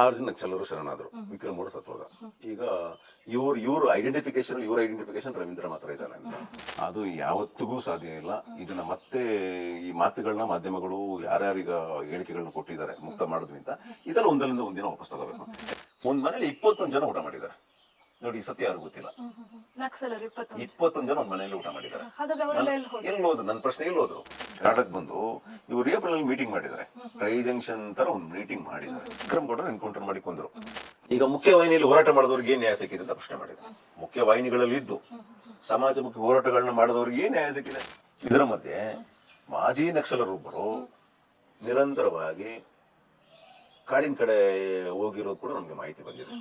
ಆರು ಜನ ನಕ್ಸಲರು ಶರಣಾದ್ರು, ವಿಕ್ರಮ್ ಅವರು ಸತ್ತೋದ ಈಗ ಇವ್ರ ಇವ್ರ ಐಡೆಂಟಿಫಿಕೇಶನ್ ಇವ್ರ ಐಡೆಂಟಿಫಿಕೇಶನ್ ರವೀಂದ್ರ ಮಾತ್ರ ಇದ್ದಾನೆ ಅದು ಯಾವತ್ತಿಗೂ ಸಾಧ್ಯ ಇಲ್ಲ. ಇದನ್ನ ಮತ್ತೆ ಈ ಮಾತುಗಳನ್ನ ಮಾಧ್ಯಮಗಳು ಯಾರ್ಯಾರೀಗ ಹೇಳಿಕೆಗಳನ್ನ ಕೊಟ್ಟಿದ್ದಾರೆ, ಮುಕ್ತ ಮಾಡಿದ್ವಿ ಅಂತ, ಇದೆಲ್ಲ ಒಂದರಿಂದ ಒಂದಿನ ವಾಪಸ್ ತಗೋಬೇಕು. ಒಂದ್ ಮನೇಲಿ ಇಪ್ಪತ್ತೊಂದು ಜನ ಊಟ ಮಾಡಿದ್ದಾರೆ. ನೋಡಿ ಈ ಸತ್ಯ ಯಾರು ಗೊತ್ತಿಲ್ಲ. ನಕ್ಸಲರು ಇಪ್ಪತ್ತೊಂದು ಇಪ್ಪತ್ತೊಂದು ಜನ ಒಂದ್ ಮನೆಯಲ್ಲಿ ಊಟ ಮಾಡಿದ್ದಾರೆ. ಹಾಗಾದ್ರೆ ಅವರೆಲ್ಲ ಎಲ್ಲಿ ಹೋದ್ರು? ಎಲ್ಲಿ ಹೋದ್ರು? ನನ್ನ ಪ್ರಶ್ನೆ ಎಲ್ಲಿ ಹೋದ್ರು? ನಾಟಕ್ ಬಂದು ಇವರು ಏಪ್ರಿಲ್ ಅಲ್ಲಿ ಮೀಟಿಂಗ್ ಮಾಡಿದ್ದಾರೆ ಟ್ರೈ ಜಂಕ್ಷನ್ ತರ ಒಂದು ಮೀಟಿಂಗ್ ಮಾಡಿದ್ದಾರೆ. ವಿಕ್ರಮ್ ಗೌಡ ಎನ್ಕೌಂಟರ್ ಮಾಡಿ ಕೊಂದ್ರು. ಈಗ ಮುಖ್ಯವಾಹಿನಿಯಲ್ಲಿ ಹೋರಾಟ ಮಾಡಿದವ್ರಿಗೆ ಏನ್ ನ್ಯಾಯ ಸಿಕ್ಕಿದೆ ಅಂತ ಪ್ರಶ್ನೆ ಮಾಡಿದ್ರು ಮುಖ್ಯವಾಹಿನಿಗಳಲ್ಲಿ ಇದ್ದು ಸಮಾಜಮುಖಿ ಹೋರಾಟಗಳನ್ನ ಮಾಡಿದವ್ರಿಗೆ ಏನ್ ನ್ಯಾಯ ಸಿಕ್ಕಿದೆ? ಇದರ ಮಧ್ಯೆ ಮಾಜಿ ನಕ್ಸಲರೊಬ್ಬರು ನಿರಂತರವಾಗಿ ಕಾಡಿನ ಕಡೆ ಹೋಗಿರೋದು ಕೂಡ ನಮ್ಗೆ ಮಾಹಿತಿ ಬಂದಿದೆ.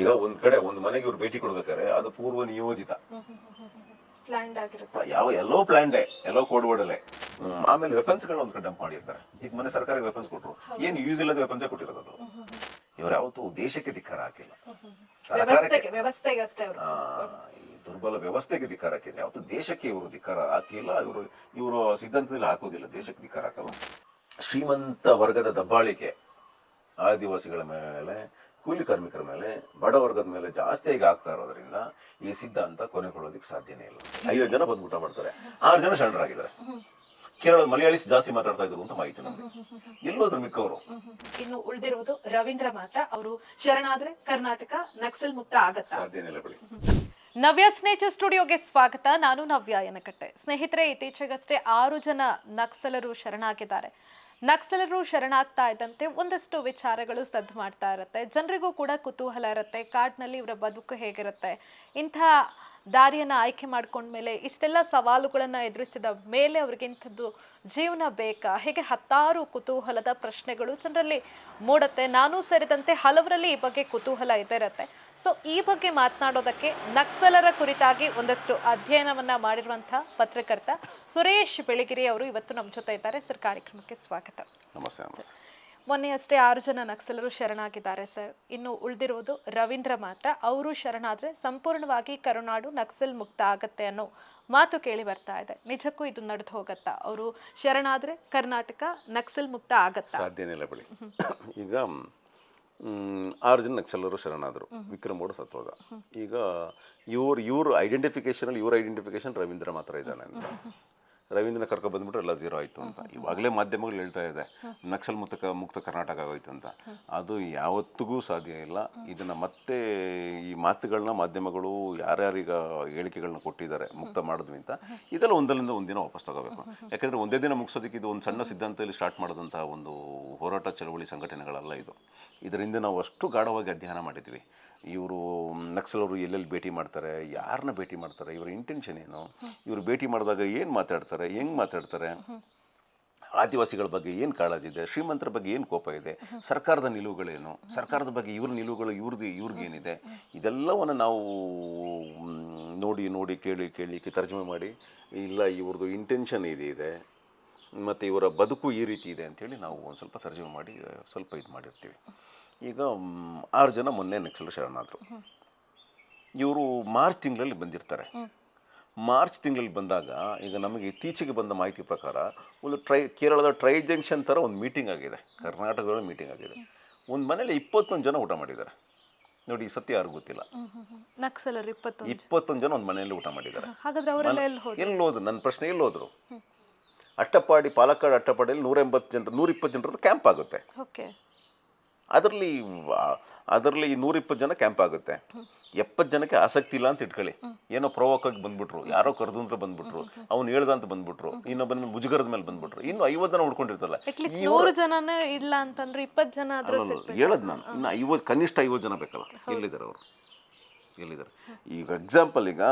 ಈಗ ಒಂದ್ ಕಡೆ ಒಂದ್ ಮನೆಗೆ ಇವ್ರು ಭೇಟಿ ಕೊಡ್ಬೇಕಾದ್ರೆ ಅದು ಪೂರ್ವ ನಿಯೋಜಿತ. ಯಾವ ಎಲ್ಲೋ ಪ್ಲಾನ್ಡೆ ಎಲ್ಲೋ ಕೋಡ್ವರ್ಡಲ್ಲೇ ಆಮೇಲೆ ವೆಪನ್ಸ್ ಗಳನ್ನ ಒಂದ್ ಕಡೆ ಡಂಪ್ ಮಾಡಿರ್ತಾರೆ. ಈಗ ಮನೆ ಸರ್ಕಾರ ವೆಪನ್ಸ್ ಕೊಟ್ರು. ಏನು ಯೂಸ್ ಇಲ್ಲದ ವೆಪನ್ಸ್ ಕೊಟ್ಟಿರೋದು ಅದು? ಇವ್ರು ಯಾವತ್ತೂ ದೇಶಕ್ಕೆ ಧಿಕ್ಕಾರ ಹಾಕಿಲ್ಲ. ಸರ್ಕಾರಕ್ಕೆ ದುರ್ಬಲ ವ್ಯವಸ್ಥೆಗೆ ಧಿಕ್ಕಾರ ಹಾಕಿಲ್ಲ. ಯಾವತ್ತು ದೇಶಕ್ಕೆ ಇವರು ಧಿಕ್ಕಾರ ಹಾಕಿಲ್ಲ. ಇವರು ಇವರು ಸಿದ್ಧಾಂತದಲ್ಲಿ ಹಾಕೋದಿಲ್ಲ. ದೇಶಕ್ಕೆ ಧಿಕ್ಕಾರ ಹಾಕಲ್ಲ. ಶ್ರೀಮಂತ ವರ್ಗದ ದಬ್ಬಾಳಿಕೆ. ಆದಿವಾಸಿಗಳ ಮೇಲೆ ಕೂಲಿ ಕಾರ್ಮಿಕರ ಮೇಲೆ ಬಡ ವರ್ಗದ ಮೇಲೆ ಜಾಸ್ತಿಯಾಗಿ ಆಗ್ತಾ ಇರೋದ್ರಿಂದ ಈ ಸಿದ್ಧಾಂತ ಕೊನೆಗೊಳ್ಳೋದಕ್ಕೆ ಸಾಧ್ಯನೇ ಇಲ್ಲ. ಐದು ಜನ ಬಂದು ಊಟ ಮಾಡ್ತಾರೆ. ಆರು ಜನ ಶರಣರಾಗಿದ್ದಾರೆ. ಕೇರಳದ ಮಲಯಾಳಿಸ್ ಜಾಸ್ತಿ ಮಾತಾಡ್ತಾ ಇದ್ರು ಅಂತ ಮಾಹಿತಿ ನಮ್ಗೆ. ಎಲ್ಲೋದ್ರು ಮಿಕ್ಕವರು. ಇನ್ನು ಉಳಿದಿರುವುದು ರವೀಂದ್ರ ಮಾತ್ರ. ಅವರು ಶರಣಾದ್ರೆ ಕರ್ನಾಟಕ ನಕ್ಸಲ್ ಮುಕ್ತ ಆಗತ್ತೆ? ಸಾಧ್ಯನೇ ಇಲ್ಲ ಬಿಡಿ. ನವ್ಯ ಸ್ನೇಚರ್ ಸ್ಟುಡಿಯೋಗೆ ಸ್ವಾಗತ. ನಾನು ನವ್ಯ ಯನಕಟ್ಟೆ ಸ್ನೇಹಿತರೆ ಇತ್ತೀಚೆಗಷ್ಟೇ ಆರು ಜನ ನಕ್ಸಲರು ಶರಣಾಗಿದ್ದಾರೆ. ನಕ್ಸಲರು ಶರಣಾಗ್ತಾ ಇದ್ದಂತೆ ಒಂದಷ್ಟು ವಿಚಾರಗಳು ಸದ್ದು ಮಾಡ್ತಾ ಇರುತ್ತೆ. ಜನರಿಗೂ ಕೂಡ ಕುತೂಹಲ ಇರುತ್ತೆ. ಕಾಡಿನಲ್ಲಿ ಇವರ ಬದುಕು ಹೇಗಿರುತ್ತೆ? ಇಂಥ ದಾರಿಯನ್ನು ಆಯ್ಕೆ ಮಾಡ್ಕೊಂಡ್ಮೇಲೆ ಇಷ್ಟೆಲ್ಲ ಸವಾಲುಗಳನ್ನು ಎದುರಿಸಿದ ಮೇಲೆ ಅವ್ರಿಗೆ ಇಂಥದ್ದು ಜೀವನ ಬೇಕಾ? ಹೇಗೆ ಹತ್ತಾರು ಕುತೂಹಲದ ಪ್ರಶ್ನೆಗಳು ಜನರಲ್ಲಿ ಮೂಡತ್ತೆ? ನಾನು ಸೇರಿದಂತೆ ಹಲವರಲ್ಲಿ ಈ ಬಗ್ಗೆ ಕುತೂಹಲ ಇದ್ದೇ ಇರುತ್ತೆ. ಸೊ ಈ ಬಗ್ಗೆ ಮಾತನಾಡೋದಕ್ಕೆ ನಕ್ಸಲರ ಕುರಿತಾಗಿ ಒಂದಷ್ಟು ಅಧ್ಯಯನವನ್ನ ಮಾಡಿರುವಂಥ ಪತ್ರಕರ್ತ ಸುರೇಶ್ ಬೆಳಗಿರಿ ಅವರು ಇವತ್ತು ನಮ್ಮ ಜೊತೆ ಇದ್ದಾರೆ. ಸರ್, ಕಾರ್ಯಕ್ರಮಕ್ಕೆ ಸ್ವಾಗತ. ನಮಸ್ತೆ. ಮೊನ್ನೆಯಷ್ಟೇ ಆರು ಜನ ನಕ್ಸಲರು ಶರಣಾಗಿದ್ದಾರೆ ಸರ್ ಇನ್ನು ಉಳಿದಿರುವುದು ರವೀಂದ್ರ ಮಾತ್ರ. ಅವರು ಶರಣಾದರೆ ಸಂಪೂರ್ಣವಾಗಿ ಕರುನಾಡು ನಕ್ಸಲ್ ಮುಕ್ತ ಆಗತ್ತೆ ಅನ್ನೋ ಮಾತು ಕೇಳಿ ಬರ್ತಾ ಇದೆ. ನಿಜಕ್ಕೂ ಇದು ನಡೆದು ಹೋಗತ್ತಾ? ಅವರು ಶರಣಾದರೆ ಕರ್ನಾಟಕ ನಕ್ಸಲ್ ಮುಕ್ತ ಆಗತ್ತೆ? ಸಾಧ್ಯನೇ ಇಲ್ಲ ಬಿಡಿ. ಈಗ ಆರು ಜನ ನಕ್ಸಲರು ಶರಣಾದರು. ವಿಕ್ರಮ್ ಗೌಡ ಸತ್ವಾಗ. ಈಗ ಇವ್ರ ಇವ್ರ ಐಡೆಂಟಿಫಿಕೇಶನಲ್ಲಿ ಇವ್ರ ಐಡೆಂಟಿಫಿಕೇಶನ್ ರವೀಂದ್ರ ಮಾತ್ರ ಇದ್ದಾನೆ ಅಂತ. ರವೀಂದ್ರನ ಕರ್ಕ ಬಂದ್ಬಿಟ್ರೆ ಎಲ್ಲ ಝೀರೋ ಆಯಿತು ಅಂತ. ಇವಾಗಲೇ ಮಾಧ್ಯಮಗಳು ಹೇಳ್ತಾ ಇದೆ ನಕ್ಸಲ್ ಮುಕ್ತ ಮುಕ್ತ ಕರ್ನಾಟಕ ಆಗೋಯ್ತು ಅಂತ. ಅದು ಯಾವತ್ತಿಗೂ ಸಾಧ್ಯ ಇಲ್ಲ. ಇದನ್ನು ಮತ್ತೆ ಈ ಮಾತುಗಳನ್ನ ಮಾಧ್ಯಮಗಳು ಯಾರ್ಯಾರೀಗ ಹೇಳಿಕೆಗಳನ್ನ ಕೊಟ್ಟಿದ್ದಾರೆ ಮುಕ್ತ ಮಾಡಿದ್ವಿ ಅಂತ ಇದೆಲ್ಲ ಒಂದರಿಂದ ಒಂದಿನ ವಾಪಸ್ ತಗೋಬೇಕು. ಯಾಕಂದರೆ ಒಂದೇ ದಿನ ಮುಗಿಸೋದಕ್ಕೆ ಇದು ಒಂದು ಸಣ್ಣ ಸಿದ್ಧಾಂತದಲ್ಲಿ ಸ್ಟಾರ್ಟ್ ಮಾಡಿದಂತಹ ಒಂದು ಹೋರಾಟ ಚಳವಳಿ ಸಂಘಟನೆಗಳಲ್ಲ ಇದು. ಇದರಿಂದ ನಾವು ಅಷ್ಟು ಗಾಢವಾಗಿ ಅಧ್ಯಯನ ಮಾಡಿದ್ವಿ. ಇವರು ನಕ್ಸಲವರು ಎಲ್ಲೆಲ್ಲಿ ಭೇಟಿ ಮಾಡ್ತಾರೆ ಯಾರನ್ನ ಭೇಟಿ ಮಾಡ್ತಾರೆ, ಇವರ ಇಂಟೆನ್ಷನ್ ಏನು? ಇವರು ಭೇಟಿ ಮಾಡಿದಾಗ ಏನು ಮಾತಾಡ್ತಾರೆ, ಹೆಂಗೆ ಮಾತಾಡ್ತಾರೆ? ಆದಿವಾಸಿಗಳ ಬಗ್ಗೆ ಏನು ಕಾಳಜಿ ಇದೆ ಶ್ರೀಮಂತರ ಬಗ್ಗೆ ಏನು ಕೋಪ ಇದೆ? ಸರ್ಕಾರದ ನಿಲುವುಗಳೇನು? ಸರ್ಕಾರದ ಬಗ್ಗೆ ಇವ್ರ ನಿಲುವುಗಳು ಇವ್ರದ್ದು ಇವ್ರಿಗೇನಿದೆ? ಇದೆಲ್ಲವನ್ನು ನಾವು ನೋಡಿ ನೋಡಿ, ಕೇಳಿ ಕೇಳಿ ತರ್ಜಮೆ ಮಾಡಿ, ಇಲ್ಲ ಇವ್ರದ್ದು ಇಂಟೆನ್ಷನ್ ಇದು ಮತ್ತು ಇವರ ಬದುಕು ಈ ರೀತಿ ಇದೆ ಅಂಥೇಳಿ ನಾವು ಒಂದು ಸ್ವಲ್ಪ ತರ್ಜಮೆ ಮಾಡಿ, ಸ್ವಲ್ಪ ಇದು ಮಾಡಿರ್ತೀವಿ. ಈಗ ಆರು ಜನ ಮೊನ್ನೆ ನಕ್ಸಲು ಶರಣಾದರು ಇವರು ಮಾರ್ಚ್ ತಿಂಗಳಲ್ಲಿ ಬಂದಿರ್ತಾರೆ. ಮಾರ್ಚ್ ತಿಂಗಳಲ್ಲಿ ಬಂದಾಗ ಈಗ ನಮಗೆ ಇತ್ತೀಚೆಗೆ ಬಂದ ಮಾಹಿತಿ ಪ್ರಕಾರ ಒಂದು ಟ್ರೈ ಕೇರಳದ ಟ್ರೈ ಜಂಕ್ಷನ್ ಥರ ಒಂದು ಮೀಟಿಂಗ್ ಆಗಿದೆ. ಕರ್ನಾಟಕದಲ್ಲಿ ಮೀಟಿಂಗ್ ಆಗಿದೆ. ಒಂದು ಮನೇಲಿ ಇಪ್ಪತ್ತೊಂದು ಜನ ಊಟ ಮಾಡಿದ್ದಾರೆ. ನೋಡಿ ಈ ಸತ್ಯ ಯಾರಿಗೂ ಗೊತ್ತಿಲ್ಲ. ನಕ್ಸಲರು ಇಪ್ಪತ್ತೊಂದು ಇಪ್ಪತ್ತೊಂದು ಜನ ಒಂದು ಮನೆಯಲ್ಲಿ ಊಟ ಮಾಡಿದ್ದಾರೆ. ಹಾಗಾದ್ರೆ ಅವರೆಲ್ಲ ಎಲ್ಲಿ ಹೋದ್ರು? ಎಲ್ಲಿ ಹೋದ್ರು? ನನ್ನ ಪ್ರಶ್ನೆ ಎಲ್ಲೋದ್ರು ಅಟ್ಟಪ್ಪಾಡಿ ಪಾಲಕ್ಕಾಡ್ ಅಟ್ಟಪ್ಪಾಡಿಯಲ್ಲಿ ನೂರ ಎಂಬತ್ತು ಜನರು ನೂರ ಇಪ್ಪತ್ತು ಜನರದ್ದು ಕ್ಯಾಂಪ್ ಆಗುತ್ತೆ. ಓಕೆ ಅದರಲ್ಲಿ ಅದರಲ್ಲಿ ನೂರಿಪ್ಪತ್ತು ಜನ ಕ್ಯಾಂಪ್ ಆಗುತ್ತೆ. ಎಪ್ಪತ್ತು ಜನಕ್ಕೆ ಆಸಕ್ತಿ ಇಲ್ಲ ಅಂತ ಇಟ್ಕೊಳ್ಳಿ. ಏನೋ ಪ್ರೊವೋಕ್ ಆಗಿ ಬಂದ್ಬಿಟ್ರು. ಯಾರೋ ಕರೆದು ಅಂತ ಬಂದ್ಬಿಟ್ರು. ಅವ್ನು ಹೇಳ್ದ ಅಂತ ಬಂದ್ಬಿಟ್ರು. ಇನ್ನೊಬ್ಬನ ಮುಜುಗರದ ಮೇಲೆ ಬಂದ್ಬಿಟ್ರು. ಇನ್ನು ಐವತ್ತು ಜನ ಹುಡ್ಕೊಂಡಿರ್ತಾರಲ್ಲ ಇಲ್ಲ ಅಂತಂದ್ರೆ ಇಪ್ಪತ್ತು ಜನ ಹೇಳದ್ ನಾನು. ಇನ್ನು ಐವತ್ತು ಕನಿಷ್ಠ ಐವತ್ತು ಜನ ಬೇಕಲ್ಲ. ಎಲ್ಲಿದ್ದಾರೆ ಅವರು? ಎಲ್ಲಿದ್ದಾರೆ? ಈಗ ಎಕ್ಸಾಂಪಲ್ ಈಗ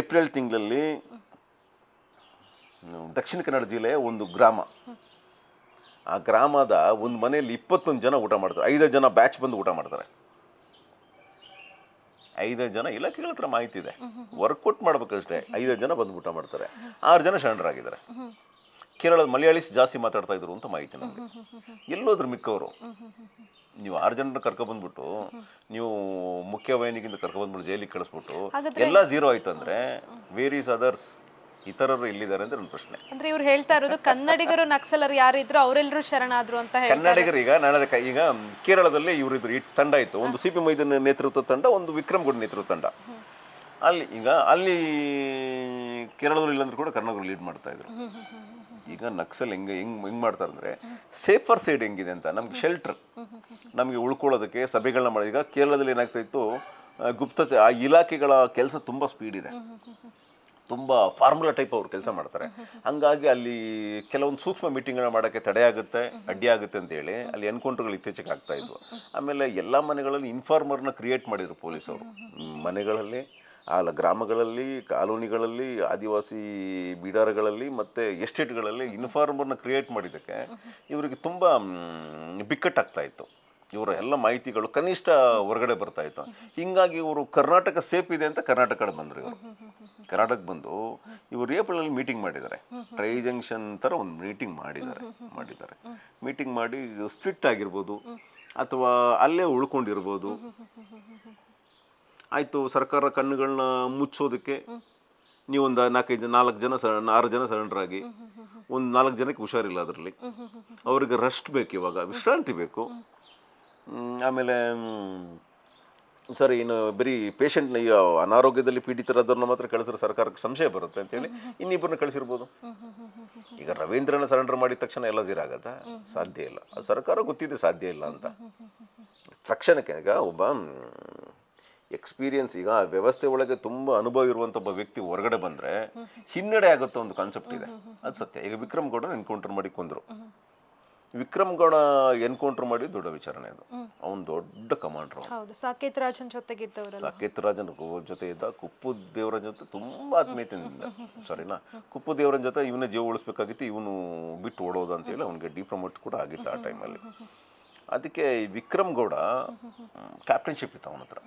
ಏಪ್ರಿಲ್ ತಿಂಗಳಲ್ಲಿ ದಕ್ಷಿಣ ಕನ್ನಡ ಜಿಲ್ಲೆಯ ಒಂದು ಗ್ರಾಮ. ಆ ಗ್ರಾಮದ ಒಂದು ಮನೆಯಲ್ಲಿ ಇಪ್ಪತ್ತೊಂದು ಜನ ಊಟ ಮಾಡ್ತಾರೆ. ಐದು ಜನ ಬ್ಯಾಚ್ ಬಂದು ಊಟ ಮಾಡ್ತಾರೆ. ಐದು ಜನ ಇಲಾಖೆಗಳ ಹತ್ರ ಮಾಹಿತಿ ಇದೆ. ವರ್ಕೌಟ್ ಮಾಡ್ಬೇಕಷ್ಟೇ. ಐದು ಜನ ಬಂದು ಊಟ ಮಾಡ್ತಾರೆ. ಆರು ಜನ ಶರಣರಾಗಿದ್ದಾರೆ. ಕೇರಳದ ಮಲಯಾಳಿಸ್ ಜಾಸ್ತಿ ಮಾತಾಡ್ತಾ ಇದ್ರು ಅಂತ ಮಾಹಿತಿ ನಮಗೆ. ಎಲ್ಲೋದ್ರು ಮಿಕ್ಕವರು. ನೀವು ಆರು ಜನರನ್ನ ಕರ್ಕೊಬಂದ್ಬಿಟ್ಟು ನೀವು ಮುಖ್ಯ ಮುಖ್ಯವಾಹಿನಿಗಿಂತ ಕರ್ಕೊಬಂದ್ಬಿಟ್ಟು ಜೈಲಿಗೆ ಕಳಿಸ್ಬಿಟ್ಟು ಎಲ್ಲ ಝೀರೋ ಆಯ್ತು ಅಂದ್ರೆ ವೇರ್ ಈಸ್ ಅದರ್ಸ್ ಇತರರು ಎಲ್ಲಿದ್ದಾರೆ ಅಂದ್ರೆ ಒಂದು ಪ್ರಶ್ನೆ. ಅಂದ್ರೆ ಇವ್ರು ಹೇಳ್ತಾ ಇರೋದು ಕನ್ನಡಿಗರು ನಕ್ಸಲರು ಯಾರಿದ್ರು ಅವರೆಲ್ಲರೂ ಶರಣಾದ್ರು ಅಂತ ಕನ್ನಡಿಗರು ಈಗ ನಾನು ಅದಕ್ಕೆ ಈಗ ಕೇರಳದಲ್ಲಿ ಇವರಿದ್ರು ಇಟ್ ತಂಡ ಇತ್ತು. ಒಂದು ಸಿ ಪಿ ಮೈದಿನ ನೇತೃತ್ವ ತಂಡ ಒಂದು ವಿಕ್ರಮ್ ಗುಡ್ ನೇತೃತ್ವ ತಂಡ. ಅಲ್ಲಿ ಈಗ ಅಲ್ಲಿ ಕೇರಳದಲ್ಲಿ ಇಲ್ಲಾಂದ್ರೂ ಕೂಡ ಕರ್ನಾಟಕ ಲೀಡ್ ಮಾಡ್ತಾ ಇದ್ರು. ಈಗ ನಕ್ಸಲ್ ಹೆಂಗೆ ಹೆಂಗ್ ಹೆಂಗ್ ಮಾಡ್ತಾರೆ ಅಂದ್ರೆ ಸೇಫರ್ ಸೈಡ್ ಹೆಂಗಿದೆ ಅಂತ. ನಮ್ಗೆ ಶೆಲ್ಟರ್ ನಮಗೆ ಉಳ್ಕೊಳ್ಳೋದಕ್ಕೆ ಸಭೆಗಳನ್ನ ಮಾಡಿ. ಈಗ ಕೇರಳದಲ್ಲಿ ಏನಾಗ್ತಾ ಇತ್ತು ಆ, ಗುಪ್ತಚರ ಆ ಇಲಾಖೆಗಳ ಕೆಲಸ ತುಂಬಾ ಸ್ಪೀಡ್ ಇದೆ. ತುಂಬ ಫಾರ್ಮುಲಾ ಟೈಪ್ ಅವ್ರು ಕೆಲಸ ಮಾಡ್ತಾರೆ. ಹಂಗಾಗಿ ಅಲ್ಲಿ ಕೆಲವೊಂದು ಸೂಕ್ಷ್ಮ ಮೀಟಿಂಗ್ಗಳನ್ನ ಮಾಡೋಕ್ಕೆ ತಡೆಯಾಗುತ್ತೆ ಅಡ್ಡಿಯಾಗುತ್ತೆ ಅಡ್ಡಿ ಆಗುತ್ತೆ ಅಂತ ಹೇಳಿ ಅಲ್ಲಿ ಎನ್ಕೌಂಟರ್ಗಳು ಇತ್ತೀಚೆಗೆ ಆಗ್ತಾ ಇದ್ವು. ಆಮೇಲೆ ಎಲ್ಲ ಮನೆಗಳಲ್ಲಿ ಇನ್ಫಾರ್ಮರ್ನ ಕ್ರಿಯೇಟ್ ಮಾಡಿದರು ಪೊಲೀಸವರು. ಮನೆಗಳಲ್ಲಿ, ಆ ಗ್ರಾಮಗಳಲ್ಲಿ, ಕಾಲೋನಿಗಳಲ್ಲಿ, ಆದಿವಾಸಿ ಬಿಡಾರಗಳಲ್ಲಿ ಮತ್ತು ಎಸ್ಟೇಟ್ಗಳಲ್ಲಿ ಇನ್ಫಾರ್ಮರ್ನ ಕ್ರಿಯೇಟ್ ಮಾಡಿದ್ದಕ್ಕೆ ಇವರಿಗೆ ತುಂಬ ಬಿಕ್ಕಟ್ಟಾಗ್ತಾ ಇತ್ತು. ಇವರ ಎಲ್ಲ ಮಾಹಿತಿಗಳು ಕನಿಷ್ಠ ಹೊರಗಡೆ ಬರ್ತಾ ಇತ್ತು. ಹಿಂಗಾಗಿ ಇವರು ಕರ್ನಾಟಕ ಸೇಫ್ ಇದೆ ಅಂತ ಕರ್ನಾಟಕ ಕಡೆ ಬಂದರು ಇವರು. ಕರ್ನಾಟಕ ಬಂದು ಇವರು ಏಪ್ರಿಲಲ್ಲಿ ಮೀಟಿಂಗ್ ಮಾಡಿದ್ದಾರೆ. ಟ್ರೈ ಜಂಕ್ಷನ್ ಥರ ಒಂದು ಮೀಟಿಂಗ್ ಮಾಡಿದ್ದಾರೆ ಮಾಡಿದ್ದಾರೆ. ಮೀಟಿಂಗ್ ಮಾಡಿ ಸ್ಪ್ಲಿಟ್ ಆಗಿರ್ಬೋದು ಅಥವಾ ಅಲ್ಲೇ ಉಳ್ಕೊಂಡಿರ್ಬೋದು. ಆಯಿತು, ಸರ್ಕಾರ ಕಣ್ಣುಗಳನ್ನ ಮುಚ್ಚೋದಕ್ಕೆ ನೀವೊಂದು ನಾಲ್ಕೈದು ನಾಲ್ಕು ಜನ ಸ, ಆರು ಜನ ಸರೆಂಡರ್ ಒಂದು ನಾಲ್ಕು ಜನಕ್ಕೆ ಹುಷಾರಿಲ್ಲ ಅದರಲ್ಲಿ. ಅವ್ರಿಗೆ ರೆಸ್ಟ್ ಬೇಕು ಇವಾಗ, ವಿಶ್ರಾಂತಿ ಬೇಕು. ಆಮೇಲೆ ಸರಿ, ಇನ್ನು ಬರೀ ಪೇಷಂಟ್ನ ಈ ಅನಾರೋಗ್ಯದಲ್ಲಿ ಪೀಡಿತರಾದವ್ರನ್ನ ಮಾತ್ರ ಕಳಿಸಿದ್ರೆ ಸರ್ಕಾರಕ್ಕೆ ಸಂಶಯ ಬರುತ್ತೆ ಅಂತೇಳಿ ಇನ್ನಿಬ್ಬರನ್ನ ಕಳಿಸಿರ್ಬೋದು. ಈಗ ರವೀಂದ್ರನ ಸರೆಂಡರ್ ಮಾಡಿದ ತಕ್ಷಣ ಎಲ್ಲ ಜೀರಾಗತ್ತಾ ಸಾಧ್ಯ ಇಲ್ಲ. ಸರ್ಕಾರ ಗೊತ್ತಿದೆ ಸಾಧ್ಯ ಇಲ್ಲ ಅಂತ. ತಕ್ಷಣಕ್ಕೆ ಈಗ ಒಬ್ಬ ಎಕ್ಸ್ಪೀರಿಯನ್ಸ್ ಈಗ ವ್ಯವಸ್ಥೆ ಒಳಗೆ ತುಂಬ ಅನುಭವ ಇರುವಂಥ ಒಬ್ಬ ವ್ಯಕ್ತಿ ಹೊರಗಡೆ ಬಂದರೆ ಹಿನ್ನಡೆ ಆಗುತ್ತೆ ಒಂದು ಕಾನ್ಸೆಪ್ಟ್ ಇದೆ. ಅದು ಸತ್ಯ. ಈಗ ವಿಕ್ರಮ್ ಗೌಡ ಎನ್ಕೌಂಟರ್ ಮಾಡಿ ಕೊಂದರು. ವಿಕ್ರಮ್ ಗೌಡ ಎನ್ಕೌಂಟರ್ ಮಾಡಿ ದೊಡ್ಡ ವಿಚಾರಣೆ ಅದು. ಅವನು ದೊಡ್ಡ ಕಮಾಂಡರ್ ಅವನು. ಹೌದು. ಸಾಕೇತ್ ರಾಜನ್ ಜೊತೆಗಿದ್ದವರಲ್ಲ ಸಾಕೇತ್ ರಾಜನ್ ಗೊ- ಜೊತೆ ಇದ್ದ ಕುಪ್ಪು ದೇವರ ಜೊತೆ ತುಂಬಾ ಆತ್ಮೀಯತೆಯಿಂದ ಸಾರಿನಾ? ಕುಪ್ಪು ದೇವರ ಜೊತೆ ಇವನ ಜೀವ ಉಳಿಸ್ಬೇಕಾಗಿತ್ತು ಇವನು ಬಿಟ್ಟು ಓಡೋದು ಅಂತೇಳಿ ಅವನಿಗೆ ಡಿಪ್ರಮೋಟ್ ಕೂಡ ಆಗಿತ್ತು ಆ ಟೈಮಲ್ಲಿ. ಅದಕ್ಕೆ ಈ ವಿಕ್ರಮ್ ಗೌಡ ಕ್ಯಾಪ್ಟನ್ಶಿಪ್ ಇತ್ತು ಅವನ ಹತ್ರ